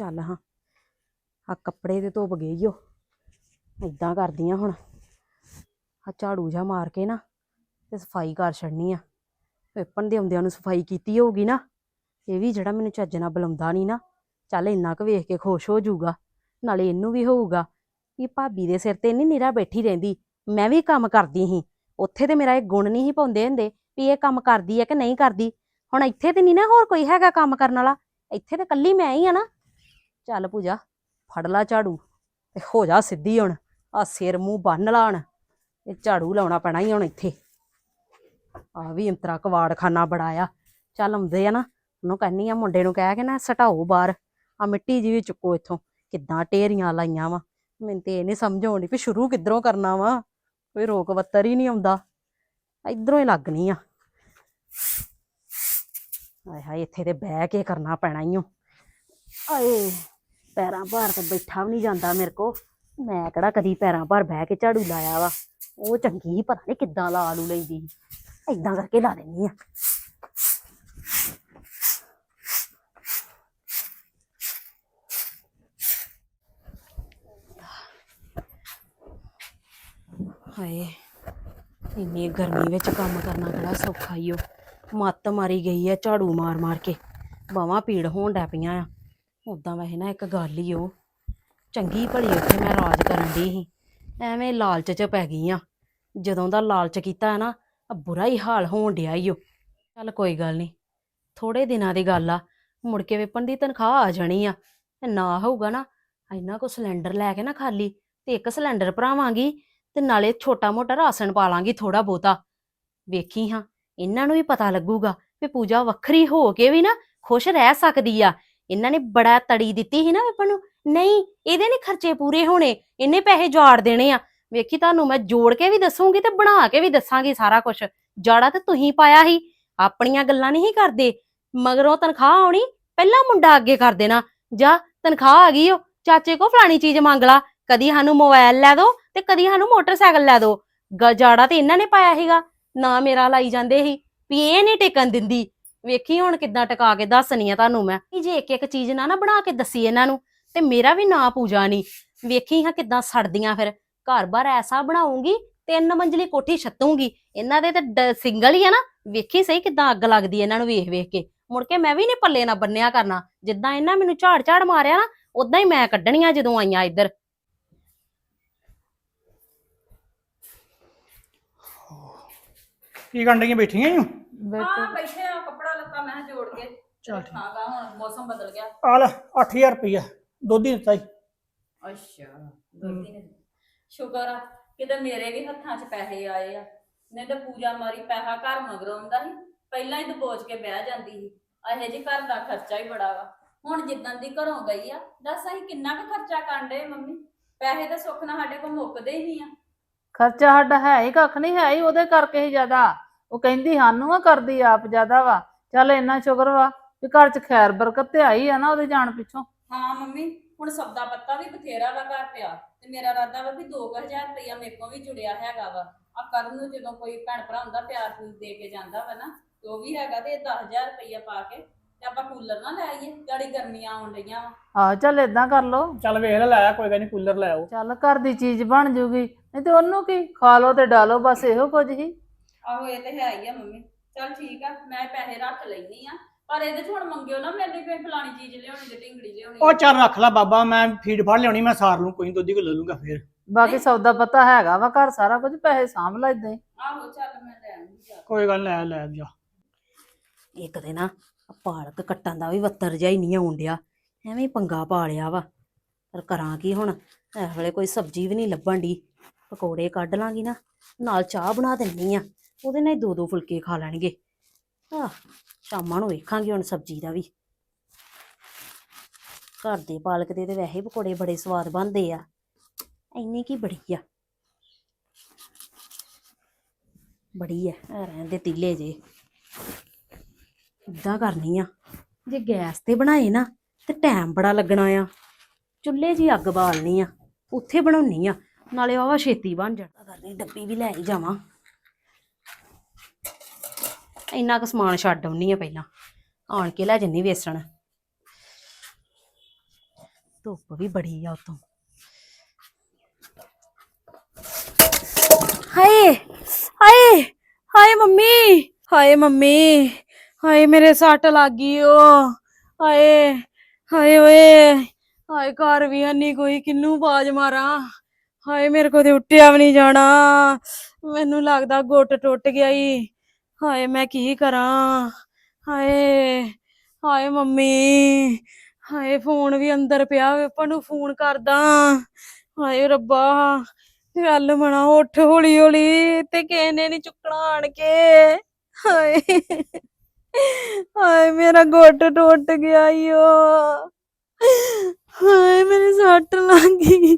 ਚੱਲ ਹਾਂ। ਆ ਕੱਪੜੇ ਤੇ ਧੁੱਪ ਗਏ ਈ ਓ। ਇਦਾਂ ਕਰਦੀ ਆ ਹੁਣ। ਆ ਝਾੜੂ ਜਾ ਮਾਰ ਕੇ ਨਾ ਤੇ ਸਫ਼ਾਈ ਕਰ ਛੱਡਣੀ ਆ। ਪੇਪਰ ਦੇ ਆਉਂਦਿਆਂ ਨੂੰ ਸਫ਼ਾਈ ਕੀਤੀ ਹੋਊਗੀ ਨਾ। ਇਹ ਵੀ ਜਿਹੜਾ ਮੈਨੂੰ ਚੱਜ ਨਾਲ ਬੁਲਾਉਂਦਾ ਨਹੀਂ ਨਾ। ਚੱਲ ਇੰਨਾ ਕੁ ਵੇਖ ਕੇ ਖੁਸ਼ ਹੋ ਜਾਊਗਾ। ਨਾਲੇ ਇਹਨੂੰ ਵੀ ਹੋਊਗਾ ਕਿ ਭਾਬੀ ਦੇ ਸਿਰ ਤੇ ਨਹੀਂ ਨਿਰਾ ਬੈਠੀ ਰਹਿੰਦੀ। ਮੈਂ ਵੀ ਕੰਮ ਕਰਦੀ ਸੀ। ਉੱਥੇ ਤੇ ਮੇਰਾ ਇਹ ਗੁਣ ਨਹੀਂ ਸੀ ਪਾਉਂਦੇ ਹੁੰਦੇ ਵੀ ਇਹ ਕੰਮ ਕਰਦੀ ਹੈ ਕਿ ਨਹੀਂ ਕਰਦੀ। ਹੁਣ ਇੱਥੇ ਤੇ ਨਹੀਂ ਨਾ ਹੋਰ ਕੋਈ ਹੈਗਾ ਕੰਮ ਕਰਨ ਵਾਲਾ। ਇੱਥੇ ਤੇ ਕੱਲੀ ਮੈਂ ਹੀ ਆ ਨਾ। ਚੱਲ ਪੂਜਾ, ਫੜ ਲਾ ਝਾੜੂ ਤੇ ਹੋ ਜਾ ਸਿੱਧੀ ਹੁਣ ਆ ਸਿਰ ਮੂੰਹ ਬੰਨ ਲਾਣ, ਇਹ ਝਾੜੂ ਲਾਉਣਾ ਪੈਣਾ ਹੀ ਹੁਣ ਇੱਥੇ। ਆ ਵੀ ਅੰਤਰਾ ਕਵਾੜਖਾਨਾ ਬੜਾ ਚੱਲ ਆਉਂਦੇ ਆ ਨਾ, ਉਹਨੂੰ ਕਹਿੰਨੀ ਆ, ਮੁੰਡੇ ਨੂੰ ਕਹਿ ਕੇ ਨਾ ਸਟਾਓ ਬਾਹਰ ਆ ਮਿੱਟੀ ਜੀ ਵੀ ਚੁੱਕੋ ਇੱਥੋਂ, ਕਿੱਦਾਂ ਢੇਰੀਆਂ ਲਾਈਆਂ ਵਾ। ਮੈਨੂੰ ਤੇ ਇਹ ਨਹੀਂ ਸਮਝ ਆਉਂਦੀ ਵੀ ਸ਼ੁਰੂ ਕਿੱਧਰੋਂ ਕਰਨਾ ਵਾ, ਕੋਈ ਰੋਕ ਵੱਤਰ ਹੀ ਨਹੀਂ ਆਉਂਦਾ। ਇਧਰੋਂ ਹੀ ਲੱਗਣੀ ਆ। ਆਏ ਹਾਏ, ਇੱਥੇ ਤੇ ਬਹਿ ਕੇ ਕਰਨਾ ਪੈਣਾ ਈ ਓ। ਆਏ। ਪੈਰਾਂ ਭਾਰ ਤੇ ਬੈਠਾ ਵੀ ਨਹੀਂ ਜਾਂਦਾ ਮੇਰੇ ਕੋ ਮੈਂ ਕਿਹੜਾ ਕਦੀ ਪੈਰਾਂ ਭਾਰ ਬਹਿ ਕੇ ਝਾੜੂ ਲਾਇਆ ਵਾ। ਉਹ ਚੰਗੀ ਸੀ, ਪਤਾ ਨਹੀਂ ਕਿੱਦਾਂ ਲਾ ਲੂ ਲੈਂਦੀ ਐਦਾਂ ਕਰਕੇ ਲਾ ਦਿੰਦੀ ਆ। ਹਾਏ ਇੰਨੀ ਗਰਮੀ ਵਿੱਚ ਕੰਮ ਕਰਨਾ ਕਿਹੜਾ ਸੌਖਾ ਈ ਓ। ਮੱਤ ਮਾਰੀ ਗਈ ਆ ਝਾੜੂ ਮਾਰ ਮਾਰ ਕੇ। ਬਾਹਾਂ ਪੀੜ ਹੋਣ ਡੈ ਪਈਆਂ ਆ। ਉਦਾਂ ਵੈਸੇ ਨਾ ਇੱਕ ਗੱਲ ਹੀ ਉਹ। ਚੰਗੀ ਭਲੀ ਉੱਥੇ ਮੈਂ ਰਾਜ ਕਰਨ ਦੀ ਸੀ। ਐਵੇਂ ਲਾਲਚ 'ਚ ਪੈ ਗਈ ਆ। ਜਦੋਂ ਦਾ ਲਾਲਚ ਕੀਤਾ ਹੈ ਨਾ, ਆ ਬੁਰਾ ਹੀ ਹਾਲ ਹੋਣ ਡਿਆ ਈ ਓ। ਚੱਲ ਕੋਈ ਗੱਲ ਨਹੀਂ ਥੋੜੇ ਦਿਨਾਂ ਦੀ ਗੱਲ ਆ। ਮੁੜ ਕੇ ਵੇਪਣ ਦੀ ਤਨਖਾਹ ਆ ਜਾਣੀ ਆ। ਤੇ ਨਾ ਹੋਊਗਾ ਨਾ, ਇੰਨਾ ਕੋ ਸਿਲੰਡਰ ਲੈ ਕੇ ਨਾ ਖਾਲੀ, ਤੇ ਇੱਕ ਸਿਲੰਡਰ ਭਰਾਵਾਂਗੀ, ਤੇ ਨਾਲੇ ਛੋਟਾ ਮੋਟਾ ਰਾਸ਼ਨ ਪਾ ਲਾਂਗੀ ਥੋੜਾ ਬਹੁਤਾ। ਵੇਖੀ ਹਾਂ, ਇਹਨਾਂ ਨੂੰ ਵੀ ਪਤਾ ਲੱਗੂਗਾ ਵੀ ਪੂਜਾ ਵੱਖਰੀ ਹੋ ਕੇ ਵੀ ਨਾ ਖੁਸ਼ ਰਹਿ ਸਕਦੀ ਆ। ਇਹਨਾਂ ਨੇ ਬੜਾ ਤੜੀ ਦਿੱਤੀ ਸੀ ਨਾ ਆਪਾਂ ਨੂੰ। ਨਹੀਂ, ਇਹਦੇ ਨੇ ਖਰਚੇ ਪੂਰੇ ਹੋਣੇ, ਇਹਨੇ ਪੈਸੇ ਜੋੜ ਦੇਣੇ ਆ। ਵੇਖੀ ਤੁਹਾਨੂੰ ਮੈਂ ਜੋੜ ਕੇ ਵੀ ਦੱਸੂਗੀ ਤੇ ਬਣਾ ਕੇ ਵੀ ਦੱਸਾਂਗੀ ਸਾਰਾ ਕੁਝ ਜਾੜਾ ਤੇ ਤੁਸੀਂ ਪਾਇਆ ਸੀ, ਆਪਣੀਆਂ ਗੱਲਾਂ ਨਹੀਂ ਕਰਦੇ। ਮਗਰੋਂ ਤਨਖਾਹ ਆਉਣੀ, ਪਹਿਲਾਂ ਮੁੰਡਾ ਅੱਗੇ ਕਰ ਦੇਣਾ। ਜਾ, ਤਨਖਾਹ ਆ ਗਈ ਓ, ਚਾਚੇ ਕੋ ਫਲਾਣੀ ਚੀਜ਼ ਮੰਗ ਲਾ। ਕਦੀ ਸਾਨੂੰ ਮੋਬਾਈਲ ਲੈ ਦੋ ਤੇ ਕਦੀ ਸਾਨੂੰ ਮੋਟਰਸਾਈਕਲ ਲੈ ਦੋ। ਗ- ਜਾੜਾ ਤੇ ਇਹਨਾਂ ਨੇ ਪਾਇਆ ਸੀਗਾ। ਨਾ ਮੇਰਾ ਲਾਈ ਜਾਂਦੇ ਸੀ, ਵੀ ਇਹ ਨਹੀਂ ਟੇਕਣ ਦਿੰਦੀ। ਵੇਖੀ ਹੁਣ ਕਿੱਦਾਂ ਟਿਕਾ ਕੇ ਦੱਸਣੀ ਆ ਤੁਹਾਨੂੰ ਮੈਂ। ਵੀ ਜੇ ਇੱਕ ਇੱਕ ਚੀਜ਼ ਨਾ ਨਾ ਬਣਾ ਕੇ ਦੱਸੀ ਇਹਨਾਂ ਨੂੰ, ਤੇ ਮੇਰਾ ਵੀ ਨਾਂ ਪੂਜਾ ਨਹੀਂ ਵੇਖੀ ਹਾਂ ਕਿੱਦਾਂ ਸੜਦੀਆਂ ਫਿਰ। ਘਰ-ਬਾਰ ਐਸਾ ਬਣਾਉਂਗੀ, ਤਿੰਨ ਮੰਜ਼ਲੀ ਕੋਠੀ ਛੱਤੂਗੀ। ਇਹਨਾਂ ਦੇ ਤੇ ਸਿੰਗਲ ਹੀ ਆ ਨਾ। ਵੇਖੀ ਸਹੀ ਕਿੱਦਾਂ ਅੱਗ ਲੱਗਦੀ ਇਹਨਾਂ ਨੂੰ ਵੇਖ ਵੇਖ ਕੇ। ਮੁੜ ਕੇ ਮੈਂ ਵੀ ਨਹੀਂ ਪੱਲੇ ਨਾ ਬੰਨਿਆ ਕਰਨਾ। ਜਿੱਦਾਂ ਇਹਨਾਂ ਮੈਨੂੰ ਝਾੜ ਝਾੜ ਮਾਰਿਆ ਨਾ ਉਦਾਂ ਹੀ ਮੈਂ ਕੱਢਣੀਆਂ ਜਦੋਂ ਆਈਆਂ ਇੱਧਰ। ਕੀ ਕਰਨ ਡਈਆਂ ਬੈਠੀਆਂ ਹੀ ਹਾਂ ਬੈਠੇ। ਆ ਕੱਪੜਾ ਲੱਤਾ ਮੈਂ ਕਿਹਾ ਜੋੜ ਕੇ। ਚੱਲ ਠੀਕ ਖਾਗਾ ਹੁਣ ਮੌਸਮ ਬਦਲ ਗਿਆ। ਆ ਲੈ 8000 ਰੁਪਇਆ ਦੁੱਧ ਹੀ ਦਿੱਤਾ ਈ ਅੱਛਾ ਦੋਤੀ ਨੇ ਸ਼ੁਕਰ ਆ ਕਿਤੇ ਮੇਰੇ ਵੀ ਹੱਥਾਂ 'ਚ ਪੈਸੇ ਆਏ ਆ। ਨਹੀਂ ਤਾਂ ਪੂਜਾ ਮਾਰੀ ਪੈਸਾ ਘਰ ਮਗਰੋਂ ਆਉਂਦਾ ਸੀ ਪਹਿਲਾਂ ਹੀ ਦਬੋਚ ਕੇ ਬਹਿ ਜਾਂਦੀ ਸੀ। ਇਹੋ ਜੀ ਘਰ ਦਾ ਖਰਚਾ ਹੀ ਬੜਾ ਵਾ। ਹੁਣ ਜਿੱਦਾਂ ਦੀ ਘਰੋਂ ਗਈ ਆ ਦੱਸ ਅਸੀਂ ਕਿੰਨਾ ਕੁ ਖਰਚਾ ਕਰਦੇ ਮੰਮੀ? ਪੈਸੇ ਤਾਂ ਸੁੱਖ ਨਾਲ ਸਾਡੇ ਕੋਲ ਮੁੱਕਦੇ ਹੀ ਨਹੀਂ ਆ। ਖਰਚਾ ਸਾਡਾ ਹੈ ਹੀ ਕੱਖ ਨਹੀਂ ਹੈ ਹੀ ਉਹਦੇ ਕਰਕੇ ਹੀ ਜ਼ਿਆਦਾ। ਉਹ ਕਹਿੰਦੀ ਸਾਨੂੰ ਆ ਕਰਦੀ ਆਪ ਜ਼ਿਆਦਾ ਵਾ। ਚੱਲ ਇੰਨਾ ਸ਼ੁਕਰ ਵਾ ਵੀ ਘਰ 'ਚ ਖੈਰ ਬਰਕਤ ਤੇ ਆਈ ਆ ਨਾ ਉਹਦੇ ਜਾਣ ਪਿੱਛੋਂ। ਹਾਂ ਮੰਮੀ ਹੁਣ ਸਬਦਾ ਪੱਤਾ ਵੀ ਬਥੇਰਾ ਵਾ ਘਰ ਪਿਆ ਤੇ ਮੇਰਾ ਇਰਾਦਾ ਵਾ ਵੀ 2000 ਰੁਪਇਆ ਮੇਰੇ ਕੋਲ ਵੀ ਜੁੜਿਆ ਹੈਗਾ ਵਾ। ਆ ਕਰਨ ਨੂੰ ਜਦੋਂ ਕੋਈ ਭੈਣ ਭਰਾ ਹੁੰਦਾ ਪਿਆਰ ਪੂਰ ਦੇ ਕੇ ਜਾਂਦਾ ਵਾ ਨਾ ਤੇ ਉਹ ਵੀ ਹੈਗਾ ਤੇ 10000 ਰੁਪਇਆ ਪਾ ਕੇ ਤੇ ਆਪਾਂ ਕੂਲਰ ਨਾ ਲੈ ਆਈਏ ਗਾੜੀ ਗਰਮੀਆਂ ਆਉਣ ਡਈਆਂ ਵਾ। ਆਹ ਚੱਲ ਇਦਾਂ ਕਰ ਲੋ ਚੱਲ ਵੇਖ ਲੈ ਲਾਇਆ ਕੋਈ ਗੱਲ ਨਹੀਂ ਕੂਲਰ ਲੈ ਆਓ। ਚੱਲ ਘਰ ਦੀ ਚੀਜ਼ ਬਣ ਜੂਗੀ ਨਹੀਂ ਤੇ ਉਹਨੂੰ ਕੀ ਖਾ ਲੋ ਤੇ ਡਾਲੋ ਬਸ ਇਹੋ ਕੁਝ ਹੀ। ਆਹੋ ਇਹ ਤੇ ਹੈ ਹੀ ਆ ਮੰਮੀ। ਚਲ ਠੀਕ ਆ ਮੈਂ ਪੈਸੇ ਰੱਖ ਲੈਣੀ ਆ। ਪਰ ਇਹਦੇ ਚ ਹੁਣ ਮੰਗਿਓ ਨਾ ਮੇਰੇ ਕੋਈ ਫਲਾਣੀ ਚੀਜ਼ ਲਿਆਉਣੀ ਤੇ ਢਿੰਗੜੀ ਲਿਆਉਣੀ ਉਹ ਚੱਲ ਰੱਖ ਲੈ ਬਾਬਾ ਮੈਂ ਫੀਡ ਫੜ ਲਿਆਉਣੀ ਮੈਂ ਸਾਰ ਲੂੰ ਕੋਈ ਨੀ, ਦੁੱਧ ਕੋ ਲੈ ਲੂੰਗਾ ਫੇਰ। ਬਾਕੀ ਸੌਦਾ ਪਤਾ ਹੈਗਾ ਵਾ ਘਰ ਸਾਰਾ ਕੁਝ ਪੈਸੇ ਸਾਂਭ ਲੈ ਇਦਾਂ ਹੀ। ਆਹੋ ਚੱਲ ਮੈਂ ਲੈ ਆਉਂਗੀ ਜਾ ਕੋਈ ਗੱਲ ਲੈ ਲੈ ਜਾ। ਇੱਕ ਦਿਨ ਨਾ ਪਾਲਕ ਕੱਟਣ ਦਾ ਵੀ ਵੱਤਰ ਜਿਹਾ ਹੀ ਨਹੀਂ ਆਉਣ ਡਿਆ। ਐਵੇਂ ਹੀ ਪੰਗਾ ਪਾ ਲਿਆ ਵਾ। ਪਰ ਕਰਾਂ ਕੀ ਹੁਣ? ਇਸ ਵੇਲੇ ਕੋਈ ਸਬਜ਼ੀ ਵੀ ਨਹੀਂ ਲੱਭਣ ਦੀ ਪਕੌੜੇ ਕੱਢ ਲਾਂਗੀ ਨਾ ਨਾਲ ਚਾਹ ਬਣਾ ਦਿੰਨੀ ਆ। ਉਹਦੇ ਨਾਲ ਦੋ ਦੋ ਫੁਲਕੇ ਖਾ ਲੈਣਗੇ। ਆ ਸ਼ਾਮਾਂ ਨੂੰ ਵੇਖਾਂਗੇ ਹੁਣ ਸਬਜ਼ੀ ਦਾ ਵੀ। ਘਰ ਦੇ ਪਾਲਕ ਦੇ ਤੇ ਵੈਸੇ ਪਕੌੜੇ ਬੜੇ ਸਵਾਦ ਬਣਦੇ ਆ। ਇੰਨੇ ਕੀ ਬੜੀ ਆ। ਬੜੀ ਆ ਐ ਰਹਿਣ ਦੇ ਤੀਲੇ ਜੇ। ਇਦਾਂ ਕਰਨੀ ਆ। ਜੇ ਗੈਸ ਤੇ ਬਣਾਏ ਨਾ, ਤੇ ਟਾਈਮ ਬੜਾ ਲੱਗਣਾ ਆ। ਚੁੱਲ੍ਹੇ 'ਚ ਹੀ ਅੱਗ ਬਾਲਣੀ ਆ। ਉੱਥੇ ਬਣਾਉਣੀ ਆ। ਨਾਲੇ ਵਾਵਾ ਛੇਤੀ ਬਣ ਜਾਣਾ। ਕਰਨੀ ਡੱਬੀ ਵੀ ਲੈ ਹੀ ਜਾਵਾਂ। ਇੰਨਾ ਕੁ ਸਮਾਨ ਛੱਡ ਆਉਣੀ ਆ ਪਹਿਲਾਂ। ਆਣ ਕੇ ਲੈ ਜੰਨੀ ਵੇਸਣ। ਧੁੱਪ ਵੀ ਬੜੀ ਆ ਉਤੋਂ। ਹਾਏ ਹਾਏ ਹਾਏ ਮੰਮੀ ਹਾਏ ਮੰਮੀ, ਹਾਏ ਮੇਰੇ ਸੱਟ ਲੱਗ ਗਈ ਓ। ਹਾਏ ਹਾਏ ਓਏ, ਹਾਏ ਘਰ ਵੀ ਨਹੀਂ ਕੋਈ, ਕਿੰਨੂੰ ਬਾਜ ਮਾਰਾਂ। ਹਾਏ ਮੇਰੇ ਕੋ ਤੇ ਉੱਠਿਆ ਵੀ ਨਹੀਂ ਜਾਣਾ। ਮੈਨੂੰ ਲੱਗਦਾ ਗੁੱਟ ਟੁੱਟ ਗਿਆ ਈ। ਹਾਏ, ਮੈਂ ਕੀ ਕਰਾਂ? ਹਾਏ ਹਾਏ ਮੰਮੀ, ਹਾਏ ਫੋਨ ਵੀ ਅੰਦਰ ਪਿਆ, ਆਪਾਂ ਨੂੰ ਫੋਨ ਕਰਦਾ। ਹਾਏ ਰੱਬਾ ਚੱਲ ਮਣਾ ਉੱਠ ਹੌਲੀ ਹੌਲੀ ਤੇ ਕਿਸੇ ਨੇ ਨਹੀਂ ਚੁੱਕਣਾ ਆਣ ਕੇ? ਹਾਏ ਹਾਏ ਮੇਰਾ ਗੁੱਟ ਟੁੱਟ ਗਿਆ ਈਓ ਹਾਏ, ਮੇਰੇ ਸੱਟ ਲੱਗ ਗਈ।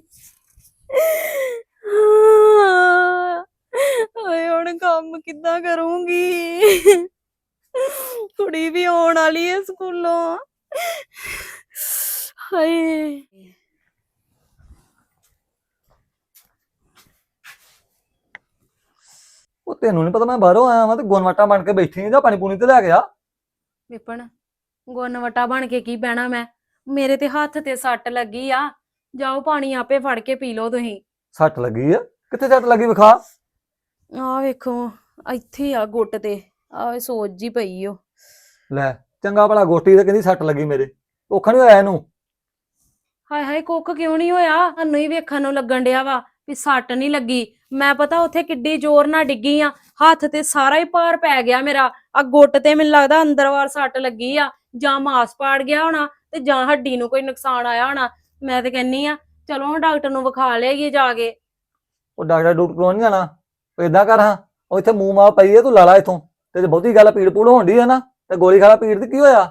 ਹਾਏ ਹੁਣ ਕੰਮ ਕਿੱਦਾਂ ਕਰੂੰਗੀ? ਕੁੜੀ ਵੀ ਆਉਣ ਵਾਲੀ ਹੈ ਸਕੂਲੋਂ। ਹਾਏ। ਉਹ ਤੈਨੂੰ ਨਹੀਂ ਪਤਾ ਮੈਂ ਬਾਹਰੋਂ ਆਇਆ ਵਾਂ ਤੇ ਗੁਣਵੱਟਾ ਬਣ ਕੇ ਬੈਠੀ ਜਾਂ ਪਾਣੀ ਪੂਣੀ ਤੇ ਲੈ ਗਿਆ ਵਿਪਨ ਗੁੰਨਵਟਾ ਬਣ ਕੇ ਕੀ ਬਹਿਣਾ ਮੈਂ? ਮੇਰੇ ਤੇ ਹੱਥ ਤੇ ਸੱਟ ਲੱਗੀ ਆ। ਜਾਓ ਪਾਣੀ ਆਪੇ ਫੜ ਕੇ ਪੀ ਲਓ ਤੁਸੀਂ। ਸੱਟ ਲੱਗੀ ਆ? ਕਿੱਥੇ ਸੱਟ ਲੱਗੀ ਵਿਖਾ? ਆ ਵੇਖੋ ਇੱਥੇ ਆ ਗੁੱਟ ਤੇ ਆ ਸੋਜ ਜੀ ਪਈ ਓ। ਲੈ ਚੰਗਾ ਭਲਾ ਗੋਟੀ ਤੇ ਕਹਿੰਦੀ ਸੱਟ ਲੱਗੀ ਮੇਰੇ ਔਖਾ ਨਹੀਂ ਹੋਇਆ ਇਹਨੂੰ? ਹਾਏ ਹਾਏ ਕੁੱਖ ਕਿਉਂ ਨਹੀਂ ਹੋਇਆ? ਸਾਨੂੰ ਹੀ ਵੇਖਣ ਨੂੰ ਲੱਗਣ ਡਿਆ ਵਾ ਵੀ ਸੱਟ ਨਹੀਂ ਲੱਗੀ। ਮੈਂ ਪਤਾ ਉੱਥੇ ਕਿੱਡੀ ਜ਼ੋਰ ਨਾਲ ਡਿੱਗੀ ਆ ਹੱਥ ਤੇ ਸਾਰਾ ਹੀ ਭਾਰ ਪੈ ਗਿਆ ਮੇਰਾ। ਆ ਗੁੱਟ ਤੇ ਮੈਨੂੰ ਲੱਗਦਾ ਅੰਦਰਵਾਰ ਸੱਟ ਲੱਗੀ ਆ ਜਾਂ ਮਾਸ ਪਾੜ ਗਿਆ ਹੋਣਾ ਤੇ ਜਾਂ ਹੱਡੀ ਨੂੰ ਕੋਈ ਨੁਕਸਾਨ ਆਇਆ ਹੋਣਾ। ਮੈਂ ਤੇ ਕਹਿੰਨੀ ਆ ਚਲੋ ਹੁਣ ਡਾਕਟਰ ਨੂੰ ਵਿਖਾ ਲਿਆਈਏ ਜਾ ਕੇ। ਉਹ ਡਾਕਟਰ ਡੂਟ ਕੋਲ ਨਹੀਂ ਜਾਣਾ? ਉਹ ਇਦਾਂ ਕਰ ਹਾਂ ਉਹ ਇੱਥੇ ਮੂੰਹ ਮਾਂ ਪਈ ਹੈ ਤੂੰ ਲਾ ਲਾ ਇੱਥੋਂ। ਤੇ ਜੇ ਬਹੁਤੀ ਗੱਲ ਪੀੜ ਪੂੜ ਹੋਣ ਹੈ ਨਾ ਤੇ ਗੋਲੀ ਖਾ ਲਾ ਪੀੜ ਤੇ ਕੀ ਹੋਇਆ?